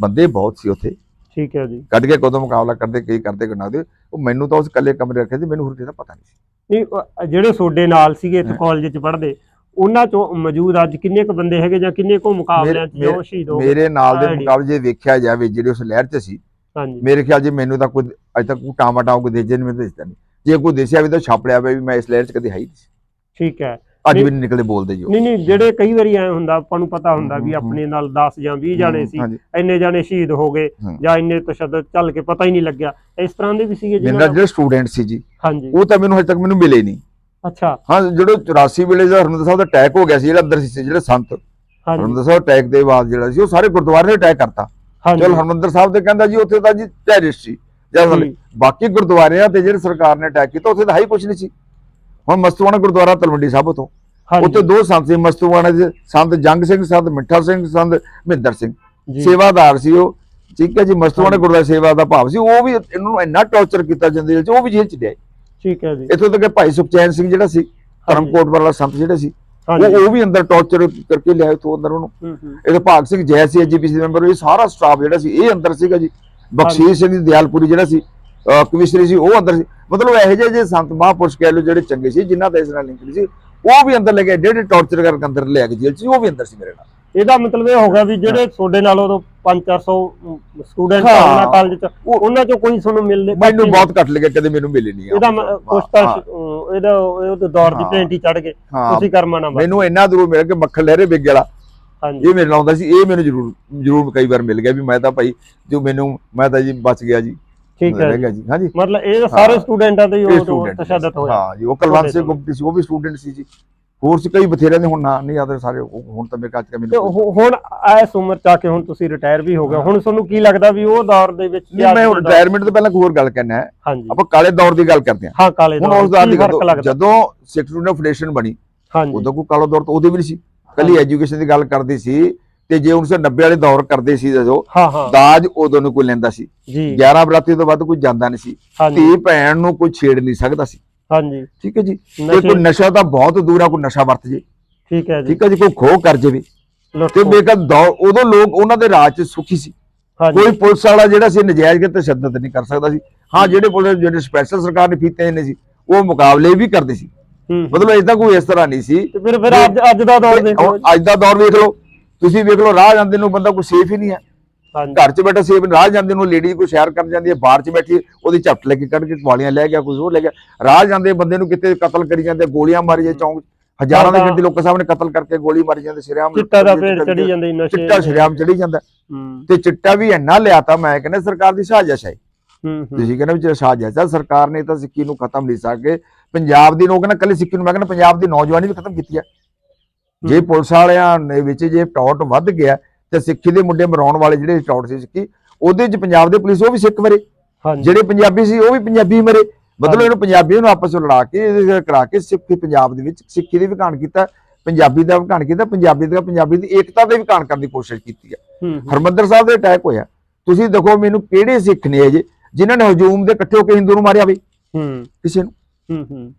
A: ਬੰਦੇ ਬਹੁਤ ਸੀ ਉੱਥੇ।
B: ਠੀਕ ਹੈ ਜੀ
A: ਕੱਢ ਕੇ ਕਦੋਂ ਮੁਕਾਬਲਾ ਕਰਦੇ ਕਈ ਕਰਦੇ ਕਿੰਨਾ ਦੇ ਉਹ ਮੈਨੂੰ ਤਾਂ ਉਸ ਇਕੱਲੇ ਕਮਰੇ ਰੱਖੇ ਸੀ ਮੈਨੂੰ ਹੋਰ ਕਿਸੇ ਦਾ ਪਤਾ ਨਹੀਂ ਸੀ
B: ਨਹੀਂ ਜਿਹੜੇ ਤੁਹਾਡੇ ਨਾਲ ਸੀਗੇ ਇੱਥੇ। ਕਾਲਜ 'ਚ ਪੜ੍ਹਦੇ ਉਹਨਾਂ ਚੋਂ ਮੌਜੂਦ ਅੱਜ ਕਿੰਨੇ ਕੁ ਬੰਦੇ ਹੈਗੇ ਜਾਂ ਕਿੰਨੇ ਕੁ ਮੁਕਾਬਲਿਆਂ 'ਚ ਜੋ ਸ਼ਹੀਦ ਹੋ
A: ਮੇਰੇ ਨਾਲ ਦੇ। ਮੁਕਾਬਲੇ ਵੇਖਿਆ ਜਾਵੇ ਜਿਹੜੇ ਉਸ ਲਹਿਰ 'ਚ ਸੀ
B: ਹਾਂਜੀ
A: ਮੇਰੇ ਖਿਆਲ ਜੀ ਮੈਨੂੰ ਤਾਂ ਕੋਈ ਅਜੇ ਤੱਕ ਕੋਈ ਟਾਮਾ ਟਾਮ ਕੋਈ ਦੇਜੇ ਨਹੀਂ ਮੈਨੂੰ ਦਿੱਤਾ ਨਹੀਂ ਜੇ ਕੋਈ ਦੇਸਿਆ ਵੀ ਤਾਂ ਛਾਪ ਲਿਆ ਵੀ ਮੈਂ ਇਸ ਲਹਿਰ 'ਚ ਕਦੇ ਹੈ ਹੀ ਨਹੀਂ ਸੀ।
B: ਠੀਕ ਹੈ
A: ਅੱਜ ਵੀ ਨਹੀਂ ਨਿਕਲਦੇ ਬੋਲਦੇ ਜੋ
B: ਨਹੀਂ ਨਹੀਂ ਜਿਹੜੇ ਕਈ ਵਾਰੀ ਐ ਹੁੰਦਾ ਆਪਾਂ ਨੂੰ ਪਤਾ ਹੁੰਦਾ ਵੀ ਆਪਣੇ ਨਾਲ 10 ਜਾਂ 20 ਜਾਣੇ ਸੀ ਇੰਨੇ ਜਾਣੇ ਸ਼ਹੀਦ ਹੋ ਗਏ। ਜਾਂ ਇੰਨੇ ਤਸ਼ੱਦਦ ਚੱਲ ਕੇ ਪਤਾ ਹੀ ਨਹੀਂ ਲੱਗਿਆ। ਇਸ ਤਰ੍ਹਾਂ ਦੇ ਵੀ ਸੀਗੇ
A: ਮੇਰਾ
B: ਦਾ
A: ਜਿਹੜੇ ਸਟੂਡੈਂਟ ਸੀ ਜੀ
B: ਹਾਂਜੀ।
A: ਉਹ ਤਾਂ ਮੈਨੂੰ ਹਜੇ ਤੱਕ ਮੈਨੂੰ ਮਿਲੇ ਨਹੀਂ।
B: ਅੱਛਾ।
A: ਹਾਂ ਜਿਹੜੇ 84 ਵੇਲੇ ਜਿਹੜਾ ਹਰਮੰਦਰ ਸਾਹਿਬ ਦਾ ਅਟੈਕ ਹੋ ਗਿਆ ਸੀ ਜਿਹੜਾ ਅੰਦਰ ਸੀ ਜਿਹੜੇ ਸੰਤ। ਹਰਮੰਦਰ ਸਾਹਿਬ ਅਟੈਕ ਦੇ ਬਾਅਦ ਜਿਹੜਾ ਸੀ ਉਹ ਸਾਰੇ ਗੁਰਦੁਆਰੇ ਨੇ ਅਟੈਕ ਕਰਤਾ। ਚਲ ਹਰਮੰਦਰ ਸਾਹਿਬ ਤੇ ਕਹਿੰਦਾ ਜੀ ਉੱਥੇ ਤਾਂ ਜੀ ਟੈਰਰਿਸਟ ਸੀ। ਜਾਂ
B: ਜੀ,
A: ਬਾਕੀ ਗੁਰਦੁਆਰਿਆਂ ਤੇ ਜਿਹੜੇ ਸਰਕਾਰ ਨੇ ਅਟੈਕ ਕੀਤਾ ਉੱਥੇ ਤਾਂ ਹੈ ਹੀ ਕੁਝ ਨਹੀਂ ਸੀ। ਹੁਣ ਮਸਤੂਆਣਾ ਗੁਰਦੁਆਰਾ ਤਲਵੰਡੀ ਸਾਹਿਬ ਤੋਂ। ਉੱਥੇ ਦੋ ਸੰਤ ਸੀ ਮਸਤੂਆਣਾ ਦੇ ਸੰਤ ਜੰਗ ਸਿੰਘ ਸੰਤ ਮਿੱਠਾ ਸਿੰਘ ਸੰਤ ਮਹਿੰਦਰ ਸਿੰਘ। ਸੇਵਾਦਾਰ ਸੀ ਉਹ। ਠੀਕ ਹੈ ਜੀ ਮਸਤੂਆਣਾ। ਗੁਰਦੁਆਰਾ ਸੇਵਾ ਦਾ ਭਾਵ ਸੀ। ਉਹ ਵੀ ਇਹਨਾਂ ਨੂੰ ਇੰਨਾ ਟੌਰਚਰ ਕੀਤਾ ਜਾਂਦਾ 'ਚ ਉਹ ਵੀ ਜੇਲ੍ਹ 'ਚ ਗਿਆ
B: ਠੀਕ ਹੈ ਜੀ।
A: ਇੱਥੋਂ ਤੱਕ ਭਾਈ ਸੁਖਚੈਨ ਸਿੰਘ ਜਿਹੜਾ ਸੀ ਧਰਮਕੋਟ ਵਾਲਾ ਸੰਤ ਜਿਹੜਾ ਸੀ ਉਹ ਉਹ ਵੀ ਅੰਦਰ ਟੌਰਚਰ ਕਰਕੇ ਲਿਆਏ ਤੋਂ ਅੰਦਰ ਉਹਨੂੰ। ਇਹਦੇ ਭਾਗ ਸਿੰਘ ਜੈ ਸੀ ਐਜੀਪੀਸੀ ਮੈਂਬਰ ਇਹ ਸਾਰਾ ਸਟਾਫ ਜਿਹੜਾ ਸੀ ਇਹ ਅੰਦਰ ਸੀਗਾ ਜੀ। ਬਖਸ਼ੀਸ਼ ਸਿੰਘ ਦਿਆਲਪੁਰੀ ਜਿਹੜਾ ਸੀ ਕਵਿਸ਼ਰੀ ਸੀ ਉਹ ਅੰਦਰ ਸੀ। ਮਤਲਬ ਇਹੋ ਜਿਹੇ ਜੇ ਸੰਤ ਮਹਾਂਪੁਰਸ਼ ਕਹਿ ਲਓ ਜਿਹੜੇ ਚੰਗੇ ਸੀ ਜਿਨ੍ਹਾਂ ਦਾ ਇਸ ਨਾਲ ਲਿੰਕ ਸੀ ਉਹ ਵੀ ਅੰਦਰ ਲੈ ਕੇ ਟੌਰਚਰ ਕਰਕੇ ਅੰਦਰ ਲੈ ਕੇ ਜੇਲ੍ਹ 'ਚ ਉਹ ਵੀ ਅੰਦਰ ਸੀ ਮੇਰੇ ਨਾਲ।
B: ਇਹਦਾ ਮਤਲਬ ਇਹ ਹੋ ਗਿਆ ਵੀ ਜਿਹੜੇ ਤੁਹਾਡੇ ਨਾਲ ਉਦੋਂ 5-400 ਸਟੂਡੈਂਟ। ਉਹਨਾਂ ਕਾਲਜ 'ਚ ਉਹਨਾਂ 'ਚੋਂ ਕੋਈ ਤੁਹਾਨੂੰ ਮਿਲਦੇ
A: ਮੈਨੂੰ ਬਹੁਤ ਘੱਟ ਲੱਗਿਆ ਕਦੇ ਮੈਨੂੰ ਮਿਲੇ ਨਹੀਂ
B: ਇਹਦਾ ਕੁਛ ਤਾਂ ਇਹਦਾ ਉਹਦੇ ਦੌਰ ਦੀ
A: ਹੀ।
B: ਚੜ ਗਏ। ਤੁਸੀਂ ਕਰਮਾ ਨਾ
A: ਮੈਨੂੰ ਇੰਨਾ ਜ਼ਰੂਰ ਮਿਲਿਆ ਕਿ ਮੱਖਣ ਲਹਿਰੇ ਬਿੱਗੇ ਵਾਲਾ।
B: ਹਾਂਜੀ।
A: ਇਹ ਮੇਰੇ ਨਾਲ ਆਉਂਦਾ ਸੀ ਇਹ ਮੈਨੂੰ ਜ਼ਰੂਰ ਜ਼ਰੂਰ ਕਈ ਵਾਰ ਮਿਲ ਗਿਆ ਵੀ ਮੈਂ ਤਾਂ ਭਾਈ ਜੋ ਮੈਨੂੰ ਮੈਂ ਤਾਂ ਜੀ ਬਚ ਗਿਆ ਜੀ।
B: ਠੀਕ ਹੈ ਜੀ।
A: ਹਾਂਜੀ।
B: ਮਤਲਬ ਇਹ ਸਾਰੇ
A: ਹਾਂ।
B: ਸਟੂਡੈਂਟਾਂ ਤੇ
A: ਇਹ
B: ਉਹ ਤਸ਼ੱਦਦ। ਹੋਇਆ।
A: ਹਾਂ ਜੀ ਉਹ ਕੁਲਵੰਤ ਸਿੰਘ ਗੁਪਤੀ ਸੀ ਉਹ ਵੀ ਸਟੂਡੈਂਟ ਸੀ ਜੀ। ਹੋਰ ਸੀ ਕਈ ਬਥੇਰੇ ਨੇ ਹੁਣ ਨਾਂ ਨਹੀਂ ਯਾਦ ਸਾਰੇ ਹੁਣ ਤਾਂ ਮੇਰੇ ਕੱਚ ਕੇ
B: ਤੇ
A: ਮੈਨੂੰ
B: ਹੁ- ਹੁਣ ਇਸ ਉਮਰ ਚ ਆ ਕੇ ਹੁਣ ਤੁਸੀਂ ਰਿਟਾਇਰ ਵੀ ਹੋ ਗਏ। ਹੁਣ ਤੁਹਾਨੂੰ ਕੀ ਲੱਗਦਾ ਵੀ ਉਹ ਦੌਰ ਦੇ ਵਿੱਚ
A: ਨਹੀਂ ਮੈਂ ਰਿਟਾਇਰਮੈਂਟ ਤੋਂ ਪਹਿਲਾਂ ਹੋਰ ਗੱਲ ਕਹਿਣਾ ਹੈ। ਆਪਾਂ ਕਾਲੇ ਦੌਰ ਦੀ ਗੱਲ ਕਰਦੇ ਹਾਂ।
B: ਹਾਂ ਕਾਲੇ
A: ਹੁਣ ਉਸ ਦੌਰ ਦੀ ਜਦੋਂ ਸਿੱਖ ਸਟੂਡੈਂਟ ਫੈਡਰੇਸ਼ਨ ਬਣੀ
B: ਹਾਂਜੀ।
A: ਉਦੋਂ ਕੋਈ ਕਾਲਾ ਦੌਰ ਤਾਂ ਉਹਦੇ ਵੀ ਨਹੀਂ ਸੀ। ਕੱਲੀ। ਐਜੂਕੇਸ਼ਨ ਦੀ ਗੱਲ ਕਰਦੇ ਸੀ ਤੇ ਜੇ 1990 ਵਾਲੇ ਦੌਰ ਕਰਦੇ ਸੀ ਜਦੋਂ
B: ਹਾਂ ਹਾਂ।
A: ਦਾਜ ਉਦੋਂ ਨੂੰ ਕੋਈ ਲੈਂਦਾ ਸੀ।
B: ਜੀ।
A: 11 ਬਰਾਤੀ ਤੋਂ ਵੱਧ ਕੋਈ ਜਾਂਦਾ ਨਹੀਂ ਸੀ। ਧੀ ਭੈਣ ਨੂੰ ਕੋਈ ਛੇੜ ਨਹੀਂ ਸਕਦਾ ਸੀ।
B: ਹਾਂਜੀ।
A: ਠੀਕ ਹੈ ਜੀ? ਤੇ ਕੋਈ ਨਸ਼ਾ ਤਾਂ ਬਹੁਤ ਦੂਰ ਆ ਕੋਈ ਨਸ਼ਾ ਵਰਤ ਜੇ।
B: ਠੀਕ ਹੈ ਜੀ।
A: ਠੀਕ ਹੈ ਜੀ ਕੋਈ ਖੋਹ ਕਰ ਜਾਵੇ। ਤੇ ਦੌਰ ਉਦੋਂ ਲੋਕ ਉਹਨਾਂ ਦੇ ਰਾਜ 'ਚ ਸੁਖੀ ਸੀ। ਕੋਈ ਪੁਲਿਸ ਵਾਲਾ ਜਿਹੜਾ ਸੀ ਨਜਾਇਜ਼ ਕੇ ਤਸ਼ੱਦਦ ਨਹੀਂ ਕਰ ਸਕਦਾ ਸੀ। ਹਾਂ ਜਿਹੜੇ ਪੁਲਿਸ ਜਿਹੜੇ ਸਪੈਸ਼ਲ ਸਰਕਾਰ ਨੇ ਫੀਤੇ ਨੇ ਸੀ ਉਹ ਮੁਕਾਬਲੇ ਵੀ ਕਰਦੇ ਸੀ। ਮਤਲਬ ਇਦਾਂ ਕੋਈ ਇਸ ਤਰ੍ਹਾਂ ਨਹੀਂ ਸੀ
B: ਤੇ ਫਿਰ ਫਿਰ ਅੱਜ ਅੱਜ ਦਾ ਦੌਰ ਦੇਖੋ
A: ਅੱਜ ਦਾ ਦੌਰ ਵੇਖ ਲਓ। ਤੁਸੀਂ ਵੇਖ ਲਓ ਰਾਹ ਜਾਂਦੇ ਨੂੰ ਬੰਦਾ ਕੋਈ ਸੇਫ ਹੀ ਨਹੀਂ ਹੈ। ਘਰ 'ਚ ਬੈਠਾ ਸੇਫ ਰਾਹ ਜਾਂਦੇ ਨੂੰ ਲੇਡੀ ਕੋਈ ਸ਼ੇਅਰ ਕਰਨ ਜਾਂਦੀ ਹੈ ਬਾਹਰ 'ਚ ਬੈਠੀ ਉਹਦੀ ਝਪਟ ਲੈ ਕੇ ਕੱਢ ਕੇ ਵਾਲੀਆਂ ਲੈ ਗਿਆ ਕੁਝ ਹੋਰ ਲੈ ਗਿਆ। ਰਾਹ ਜਾਂਦੇ ਬੰਦੇ ਨੂੰ ਕਿਤੇ ਕਤਲ ਕਰੀ ਜਾਂਦੇ ਗੋਲੀਆਂ ਮਾਰੀ ਜਾਂਦੇ ਚੌਂਕ। ਹਜ਼ਾਰਾਂ ਦੀ। ਗਿਣਤੀ ਲੋਕਾਂ ਸਾਹਮਣੇ ਕਤਲ ਕਰਕੇ ਗੋਲੀ ਮਾਰੀ ਜਾਂਦੇ ਸਿਰਿਆਮ
B: ਚਿੱਟਾ ਦਾ ਪੇੜ ਚੜੀ ਜਾਂਦੇ ਨਸ਼ੇ
A: ਚਿੱਟਾ ਸਿਰਿਆਮ ਚੜੀ ਜਾਂਦਾ। ਤੇ ਚਿੱਟਾ ਵੀ ਇੰਨਾ ਲਿਆਤਾ ਮੈਂ ਕਹਿੰਦਾ ਸਰਕਾਰ ਦੀ ਸਾਜ਼ਿਸ਼ ਹੈ ਤੁਸੀਂ ਕਹਿੰਦੇ ਵੀ ਸਾਜ਼ਿਸ਼ ਹੈ ਸਰਕਾਰ ਨੇ ਤਾਂ ਸਿੱਖੀ ਨੂੰ ਖਤਮ ਨਹੀਂ ਸਕੇ ਪੰਜਾਬ ਦੀ ਲੋਕ ਨਾ ਕੱਲੀ ਸਿੱਖੀ ਨੂੰ ਮੈਂ ਕਹਿੰਦਾ ਪੰਜਾਬ ਦੀ ਨੌਜਵਾਨੀ ਵੀ ਖਤਮ ਕੀਤੀ ਹੈ। ਜੇ ਪੁਲਿਸ ਵਾਲਿਆਂ ਦੇ ਵਿੱਚ ਜੇ ਟੌਟ ਵੱਧ ਗਿਆ ਤੇ ਸਿੱਖੀ ਦੇ ਮੁੰਡੇ ਮਰਾਉਣ ਵਾਲੇ ਜਿਹੜੇ ਟੌਟ ਸੀ ਸਿੱਖੀ ਉਹਦੇ ਚ ਪੰਜਾਬ ਦੇ ਪੁਲਿਸ ਉਹ ਵੀ ਸਿੱਖ
B: ਹਾਂਜੀ।
A: ਜਿਹੜੇ ਪੰਜਾਬੀ ਸੀ ਉਹ ਵੀ ਪੰਜਾਬੀ ਮਰੇ। ਮਤਲਬ। ਇਹਨੂੰ ਪੰਜਾਬੀਆਂ ਨੂੰ ਆਪਸ ਵਿੱਚ ਲੜਾ ਕੇ ਕਰਾ ਕੇ ਸਿੱਖੀ ਪੰਜਾਬ ਦੇ ਵਿੱਚ ਸਿੱਖੀ ਦੇ ਵੀ ਘਾਣ ਕੀਤਾ ਪੰਜਾਬੀ ਦਾ ਵੀ ਘਾਣ ਕੀਤਾ ਪੰਜਾਬੀ ਦਾ ਪੰਜਾਬੀ ਦੀ ਏਕਤਾ ਦੇ ਵੀ ਘਾਣ ਕਰਨ ਦੀ ਕੋਸ਼ਿਸ਼ ਕੀਤੀ ਹੈ ਹਰਮੰਦਰ ਸਾਹਿਬ ਦੇ ਅਟੈਕ ਹੋਇਆ। ਤੁਸੀਂ ਦੇਖੋ ਮੈਨੂੰ ਕਿਹੜੇ ਸਿੱਖ ਨੇ ਇਹ ਜੇ ਜਿਨ੍ਹਾਂ ਨੇ ਹਜੂਮ ਦੇ ਇਕੱਠੇ ਹੋ ਕੇ ਹਿੰਦੂ ਨੂੰ ਮਾਰਿਆ ਵੀ
B: ਹੂੰ।
A: ਕਿਸੇ ਨੂੰ।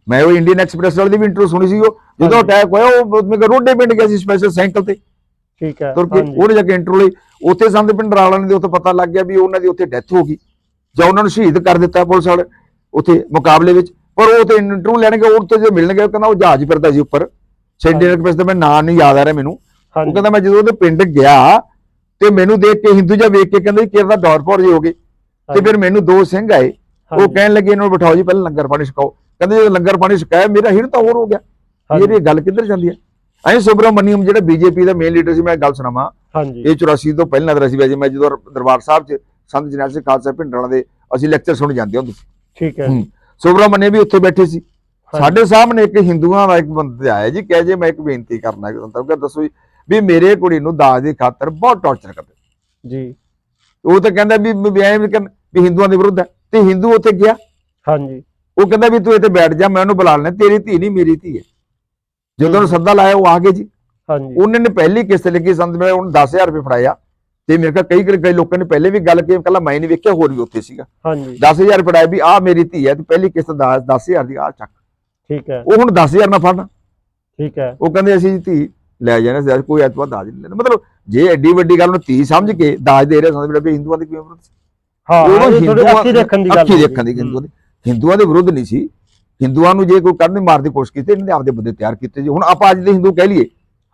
A: ਮੈਂ ਉਹ ਇੰਡੀਅਨ ਐਕਸਪ੍ਰੈਸ ਵਾਲੇ ਦੀ ਵੀ ਇੰਟਰਵਿਊ ਸੁਣੀ ਸੀ ਉਹ। ਜਦੋਂ। ਅਟੈਕ ਹੋਇਆ ਉਹ ਮੇਰੇ ਰੋਡੇ ਪਿੰਡ ਗਿਆ ਸੀ ਸਪੈਸ਼ਲ ਸਾਈਕਲ ਤੇ।
B: ਠੀਕ ਹੈ
A: ਤੁਰ ਕੇ ਉਹਨੇ ਜਾ ਕੇ ਇੰਟਰਵਿਊ ਲਈ। ਉੱਥੇ ਸੰਦ ਪਿੰਡ ਵਾਲਿਆਂ ਦੇ ਉੱਥੇ ਪਤਾ ਲੱਗ ਗਿਆ ਵੀ ਉਹਨਾਂ ਦੀ ਉੱਥੇ ਡੈਥ ਹੋ ਗਈ। ਜਾਂ ਉਹਨਾਂ ਨੂੰ ਸ਼ਹੀਦ ਕਰ ਦਿੱਤਾ ਪੁਲਿਸ ਵਾਲੇ ਉੱਥੇ ਮੁਕਾਬਲੇ ਵਿੱਚ। ਪਰ ਉਹ ਤੇ ਇੰਟਰਵਿਊ ਲੈਣਗੇ ਉਹ ਤੇ ਜੇ ਮਿਲਣਗੇ ਉਹ ਕਹਿੰਦਾ ਉਹ ਜਹਾਜ਼ ਫਿਰਦਾ ਸੀ ਉੱਪਰ। ਇੰਡੀਅਨ ਐਕਸਪ੍ਰੈਸ ਦਾ ਮੈਂ ਨਾਂ ਨਹੀਂ ਯਾਦ ਆ ਰਿਹਾ ਮੈਨੂੰ। ਉਹ ਕਹਿੰਦਾ ਮੈਂ ਜਦੋਂ ਉਹਦੇ ਪਿੰਡ ਗਿਆ ਤੇ ਮੈਨੂੰ ਦੇਖ ਕੇ ਹਿੰਦੂ ਜਿਹਾ ਵੇਖ ਕੇ ਕਹਿੰਦਾ ਕਿ ਕਿਰਦਾ ਦੌਰ ਪੌਰ ਜੇ ਹੋ ਗਏ ਤੇ ਫਿਰ ਮੈਨੂੰ ਦੋ ਸਿੰਘ ਆਏ। ਉਹ ਕਹਿਣ ਲੱਗੇ ਇਹਨਾਂ ਨੂੰ ਬਿਠਾਓ ਜੀ ਪਹਿਲਾਂ ਲੰਗਰ ਪਾਣੀ ਛਕਾਓ। ਕਹਿੰਦੇ ਜਦੋਂ ਲੰਗਰ ਪਾਣੀ ਛਕਾਇਆ ਮੇਰਾ ਹਿਰ ਤਾਂ ਹੋਰ ਹੋ ਗਿਆ। ਇਹ ਗੱਲ ਕਿੱਧਰ ਜਾਂਦੀ ਹੈ? ਐਂ ਸੁਬਰਮਨੀਅਮ ਜਿਹੜਾ ਬੀਜੇਪੀ ਦਾ ਮੇਨ ਲੀਡਰ ਸੀ ਮੈਂ ਗੱਲ ਸੁਣਾਵਾਂ।
B: ਹਾਂਜੀ।
A: ਇਹ 84 ਤੋਂ ਪਹਿਲਾਂ ਦਾ ਸੀ ਵੈਸੇ ਮੈਂ ਜਦੋਂ ਦਰਬਾਰ ਸਾਹਿਬ 'ਚ ਸੰਤ ਜਨਰਲ ਸਿੰਘ ਖਾਲਸਾ ਭਿੰਡਰਾਲਾ ਦੇ ਅਸੀਂ ਲੈਕਚਰ ਸੁਣ ਜਾਂਦੇ ਹੁੰਦੇ ਸੀ।
B: ਠੀਕ ਹੈ।
A: ਹੂੰ। ਸੁਬਰਮਨੀ ਵੀ ਉੱਥੇ ਬੈਠੇ ਸੀ। ਸਾਡੇ ਸਾਹਮਣੇ ਇੱਕ ਹਿੰਦੂਆਂ ਦਾ ਇੱਕ ਬੰਦਾ ਆਇਆ ਜੀ ਕਹੇ ਜੇ ਮੈਂ ਇੱਕ ਬੇਨਤੀ ਕਰਨਾ ਤੁਹਾਨੂੰ ਕਿ ਦੱਸੋ ਜੀ ਵੀ ਮੇਰੇ ਕੁੜੀ ਨੂੰ ਦਾਜ ਦੀ ਖਾਤਰ ਬਹੁਤ ਟੌਰਚਰ ਕਰਦੇ।
B: ਜੀ।
A: ਉਹ ਤਾਂ ਕਹਿੰਦਾ ਵੀ ਕਹਿੰ- ਵੀ ਹਿੰਦੂਆਂ ਦੇ ਵਿਰੁੱਧ ਹੈ। ਤੇ ਹਿੰਦੂ ਉੱਥੇ ਗਿਆ।
B: ਹਾਂਜੀ।
A: ਉਹ ਕਹਿੰਦਾ ਵੀ ਤੂੰ ਇੱਥੇ ਬੈਠ ਜਾ ਮੈਂ ਉਹਨੂੰ ਬੁਲਾ ਲੈਣਾ ਤੇਰੀ ਧੀ ਨਹੀਂ ਮੇਰੀ ਧੀ ਹੈ। ਜਦੋਂ ਉਹਨੂੰ ਸੱਦਾ ਲਾਇਆ ਉਹ ਆ ਗਏ ਜੀ।
B: ਹਾਂਜੀ।
A: ਉਹਨੇ ਨੇ ਪਹਿਲੀ ਕਿਸ਼ਤ ਲਿਖੀ ਸੰਤ ਮੇਰੇ ਉਹਨੂੰ 10000 ਰੁਪਏ ਫੜਾਇਆ। ਤੇ ਮੇਰੇ ਕੋਲ ਕਈ ਕਈ ਲੋਕਾਂ ਨੇ ਪਹਿਲੇ ਵੀ ਗੱਲ ਕੀਤੀ ਕੱਲਾ ਮੈਂ ਨਹੀਂ ਵੇਖਿਆ ਹੋਰ ਵੀ ਉੱਥੇ ਸੀਗਾ।
B: ਹਾਂਜੀ।
A: 10000 ਫੜਾਇਆ ਵੀ ਆ ਮੇਰੀ ਧੀ ਹੈ ਤੇ ਪਹਿਲੀ ਕਿਸ਼ਤ 10 10000 ਦੀ ਆ ਚੱਕ।
B: ਠੀਕ ਹੈ।
A: ਉਹ ਹੁਣ 10000 ਨਾ ਫੜਨਾ।
B: ਠੀਕ ਹੈ।
A: ਉਹ ਕਹਿੰਦੇ ਅਸੀਂ ਧੀ ਲੈ ਜਾਣਾ ਸੀ ਕੋਈ ਐਤਵਾਰ ਦਾਜ ਨਹੀਂ ਲੈਣਾ। ਮਤਲਬ ਜੇ ਐਡੀ ਵੱਡੀ ਗੱਲ ਨੂੰ ਧੀ ਸਮਝ ਕੇ ਦਾਜ ਦੇ ਰਹੇ ਸੰਤ ਮੇਰੇ ਹਿੰਦੂਆਂ ਦੇ ਕਿਵੇਂ ਵਿਰੁੱਧ ਸੀ
B: ਹਾਂ
A: ਉਹ ਹਿੰਦੂਆਂ-
B: ਅੱਖੀ ਦੇਖਣ ਦੀ ਗੱਲ
A: ਅੱਖੀ। ਦੇਖਣ ਦੀ ਹਿੰਦੂਆਂ ਦੇ। ਹਿੰਦੂਆਂ ਦੇ ਵਿਰੁੱਧ ਨਹੀਂ ਸੀ। ਹਿੰਦੂਆਂ ਨੂੰ ਜੇ ਕੋਈ ਕਰਨ ਮਾਰਨ ਦੀ ਕੋਸ਼ਿਸ਼ ਕੀਤੀ ਇਹਨਾਂ ਨੇ ਆਪਦੇ ਬੰਦੇ ਤਿਆਰ ਕੀਤੇ ਜੀ। ਹੁਣ ਆਪਾਂ ਅੱਜ ਦੇ ਹਿੰਦੂ ਕਹਿ ਲਈਏ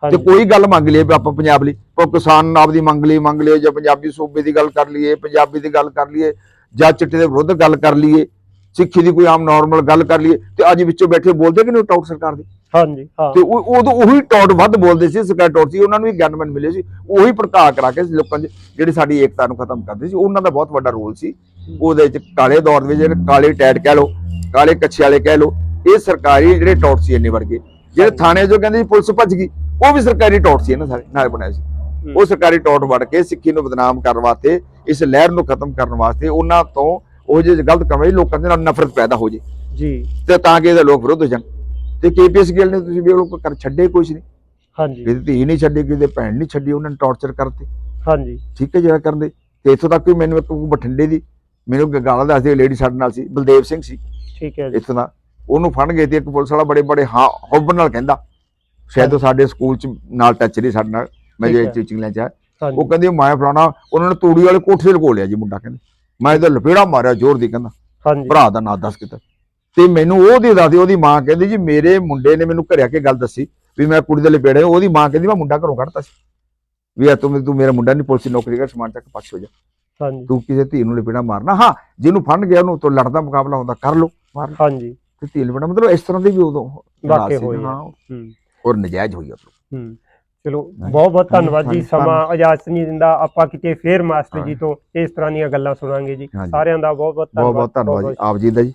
A: ਤੇ ਕੋਈ ਗੱਲ ਮੰਗ ਲਈਏ ਆਪਾਂ ਪੰਜਾਬ ਲਈ ਕੋਈ ਕਿਸਾਨ ਆਪਦੀ ਮੰਗ ਲਈ ਮੰਗ ਲਈਏ ਜਾਂ ਪੰਜਾਬੀ ਸੂਬੇ ਦੀ ਗੱਲ ਕਰ ਲਈਏ ਪੰਜਾਬੀ ਦੀ ਗੱਲ ਕਰ ਲਈਏ ਜਾਂ ਚਿੱਟੇ ਦੇ ਵਿਰੁੱਧ ਗੱਲ ਕਰ ਲਈਏ ਸਿੱਖੀ ਦੀ ਕੋਈ ਆਮ ਨਾਰਮਲ ਗੱਲ ਕਰ ਲਈਏ ਤੇ ਅੱਜ ਵਿੱਚੋਂ ਬੈਠੇ ਬੋਲਦੇ ਕਿ ਨਹੀਂ ਟੌਟ ਸਰਕਾਰ ਦੇ?
B: ਹਾਂਜੀ ਹਾਂ।
A: ਤੇ ਉਹ ਉਦੋਂ ਉਹੀ ਟੌਟ ਵੱਧ ਬੋਲਦੇ ਸੀ ਸਰਕਾਰ ਟੌਟ ਸੀ ਉਹਨਾਂ ਨੂੰ ਵੀ ਗਨਮੈਨ ਮਿਲੇ ਸੀ ਉਹੀ ਭੜਕਾ ਕਰਾ ਕੇ ਲੋਕਾਂ ਜਿਹੜੀ ਸਾਡੀ ਏਕਤਾ ਨੂੰ ਖਤਮ ਕਰਦੇ ਸੀ ਉਹਨਾਂ ਦਾ ਬਹੁਤ ਵੱਡਾ ਰੋਲ ਸੀ। ਉਹਦੇ ਵਿੱਚ ਕਾਲੇ ਦੌਰ ਦੇ ਵਿੱਚ ਜਿਹੜੇ ਕਾਲੇ ਟੈਟ ਕਹਿ ਲੋ ਕਾਲੇ ਕੱਛੇ ਵਾਲੇ ਕਹਿ ਲੋ ਇਹ ਸਰਕਾਰੀ ਜਿਹੜੇ ਟੌਟ ਸੀ ਇੰਨੇ ਵਰਗੇ। ਜਿਹੜੇ ਥਾਣੇ 'ਚੋਂ ਕਹਿੰਦੇ ਪੁਲਿਸ ਭੱਜ ਗਈ ਉਹ ਵੀ ਸਰਕਾਰੀ ਟੌਟ ਸੀ ਇਹਨਾਂ ਸਾਰੇ ਨਾਲ ਬਣਾਏ ਸੀ। ਉਹ ਸਰਕਾਰੀ ਟੌਟ ਵੜ ਕੇ ਸਿੱਖੀ ਨੂੰ ਬਦਨਾਮ ਕਰਨ ਵਾਸਤੇ ਇਸ ਲਹਿਰ ਨੂੰ ਖਤਮ ਕਰਨ ਵਾਸਤੇ ਉਹਨਾਂ ਤੋਂ ਉਹ ਜਿਹੇ ਗਲਤ ਕੰਮ ਲੋਕਾਂ ਦੇ ਨਾਲ ਨਫ਼ਰਤ ਪੈਦਾ ਹੋ ਜੇ।
B: ਜੀ।
A: ਤੇ ਤਾਂ ਕਿ ਇਹਦੇ ਲੋਕ ਵਿਰੁੱਧ ਹੋ ਜਾਣ। ਤੇ ਕੇਪੀਐਸ ਗਿੱਲ ਨੇ ਤੁਸੀਂ ਵੀ ਉਹ ਕਰ ਛੱਡੇ ਕੁਛ ਨਹੀਂ।
B: ਹਾਂਜੀ।
A: ਕਿਤੇ ਧੀ ਨਹੀਂ ਛੱਡੀ ਕਿਤੇ ਭੈਣ ਨਹੀਂ ਛੱਡੀ ਉਹਨਾਂ ਨੇ ਟੌਰਚਰ ਕਰਤੇ।
B: ਹਾਂਜੀ।
A: ਠੀਕ ਹੈ ਜਿਹੜਾ ਕਰਦੇ ਤੇ ਇੱਥੋਂ ਤੱਕ ਕਿ ਮੈਨੂੰ ਇੱਕ ਬਠਿੰਡੇ ਦੀ ਮੈਨੂੰ ਗਾਲਾਂ ਦੱਸਦੀ ਲੇਡੀ ਸਾਡੇ ਨਾਲ ਸੀ ਬਲਦੇਵ ਸਿੰਘ ਸੀ।
B: ਠੀਕ ਹੈ ਜੀ।
A: ਇੱਥੋਂ ਦਾ। ਉਹਨੂੰ ਫੜ ਗਏ ਤੇ ਇੱਕ ਪੁਲਿਸ ਵਾਲਾ ਬੜੇ ਬੜੇ ਹਾਂ ਹੁੱਬ ਨਾਲ ਕਹਿੰਦਾ ਸ਼ਾਇਦ ਉਹ ਸਾਡੇ ਸਕੂਲ ਚ ਨਾਲ ਟੱਚ ਨਹੀਂ ਸਾਡੇ ਨਾਲ ਮੈਂ ਜੇ। ਟੀਚਿੰਗ ਲੈ ਜਾ ਉਹ ਕਹਿੰਦੀ ਮੈਂ ਫਲਾਣਾ ਉਹਨਾਂ ਨੇ ਤੂੜੀ ਵਾਲੇ ਕੋਠੇ ਲਗੋ ਲਿਆ ਜੀ ਮੁੰਡਾ ਕਹਿੰਦੇ। ਮੈਂ ਇਹਦਾ ਲਪੇੜਾ ਮਾਰਿਆ ਜ਼ੋਰ ਦੀ ਕਹਿੰਦਾ।
B: ਹਾਂਜੀ।
A: ਭਰਾ ਦਾ ਨਾਂ ਦੱਸ ਕਿਤੇ ਤੇ ਮੈਨੂੰ ਉਹਦੀ ਦੱਸਦੀ ਉਹਦੀ ਮਾਂ ਕਹਿੰਦੀ ਜੀ ਮੇਰੇ ਮੁੰਡੇ ਨੇ ਮੈਨੂੰ ਘਰੇ ਆ ਕੇ ਗੱਲ ਦੱਸੀ ਵੀ ਮੈਂ ਕੁੜੀ ਦੇ ਲਪੇੜੇ ਉਹਦੀ ਮਾਂ ਕਹਿੰਦੀ ਮੈਂ ਮੁੰਡਾ ਘਰੋਂ ਕੱਢਤਾ ਸੀ। ਵੀ ਆ ਤੂੰ ਤੂੰ ਮੇਰਾ ਮੁੰਡਾ ਨਹੀਂ ਪੁਲਿਸ ਦੀ ਨੌਕਰੀ ਕਰ ਸਮਾਨ ਚੱਕ ਪੱਛ ਹੋ ਜਾ।
B: ਹਾਂਜੀ।
A: ਤੂੰ ਕਿਸੇ ਧੀ ਨੂੰ ਲਪੇੜਾ ਮਾਰਨਾ ਹਾਂ ਜਿਹਨੂੰ ਫੜ ਗਿਆ ਉਹਨੂੰ ਤੋਂ ਲੜਦਾ ਮੁਕਾਬਲਾ ਹੁੰਦਾ ਕਰ ਲੋ ਮਾਰ ਲਓ।
B: ਹਾਂਜੀ।
A: ਤੇ ਧੀ ਲਪੇੜਾ ਮਤਲਬ ਇਸ ਤਰ੍ਹਾਂ ਦੀ ਵੀ ਉਦੋਂ ਹਾਲਾਤ
B: ਵਾਕਿਆ
A: ਸੀ,
B: ਹੋਏ ਆ।
A: ਹਾਂ।
B: ਹੂੰ।
A: ਔਰ ਨਜਾਇਜ਼ ਹੋਈ ਉਦੋਂ।
B: ਹੂੰ। ਚਲੋ ਬਹੁਤ ਬਹੁਤ ਧੰਨਵਾਦ ਜੀ
A: ਹਾਂਜੀ,
B: ਸਮਾਂ ਇਜਾਜ਼ਤ ਨਹੀਂ ਦਿੰਦਾ ਆਪਾਂ ਕਿਤੇ ਫੇਰ ਮਾਸਟਰ ਜੀ। ਤੋਂ ਇਸ ਤਰ੍ਹਾਂ ਦੀਆਂ ਗੱਲਾਂ ਸੁਣਾਂਗੇ ਜੀ।
A: ਹਾਂਜੀ।
B: ਸਾਰਿਆਂ ਦਾ ਬਹੁਤ ਬਹੁਤ
A: ਬਹੁਤ
B: ਧੰਨਵਾਦ
A: ਬਹੁਤ ਧੰਨਵਾਦ ਜੀ। ਆਪ ਜੀ ਦਾ ਜੀ।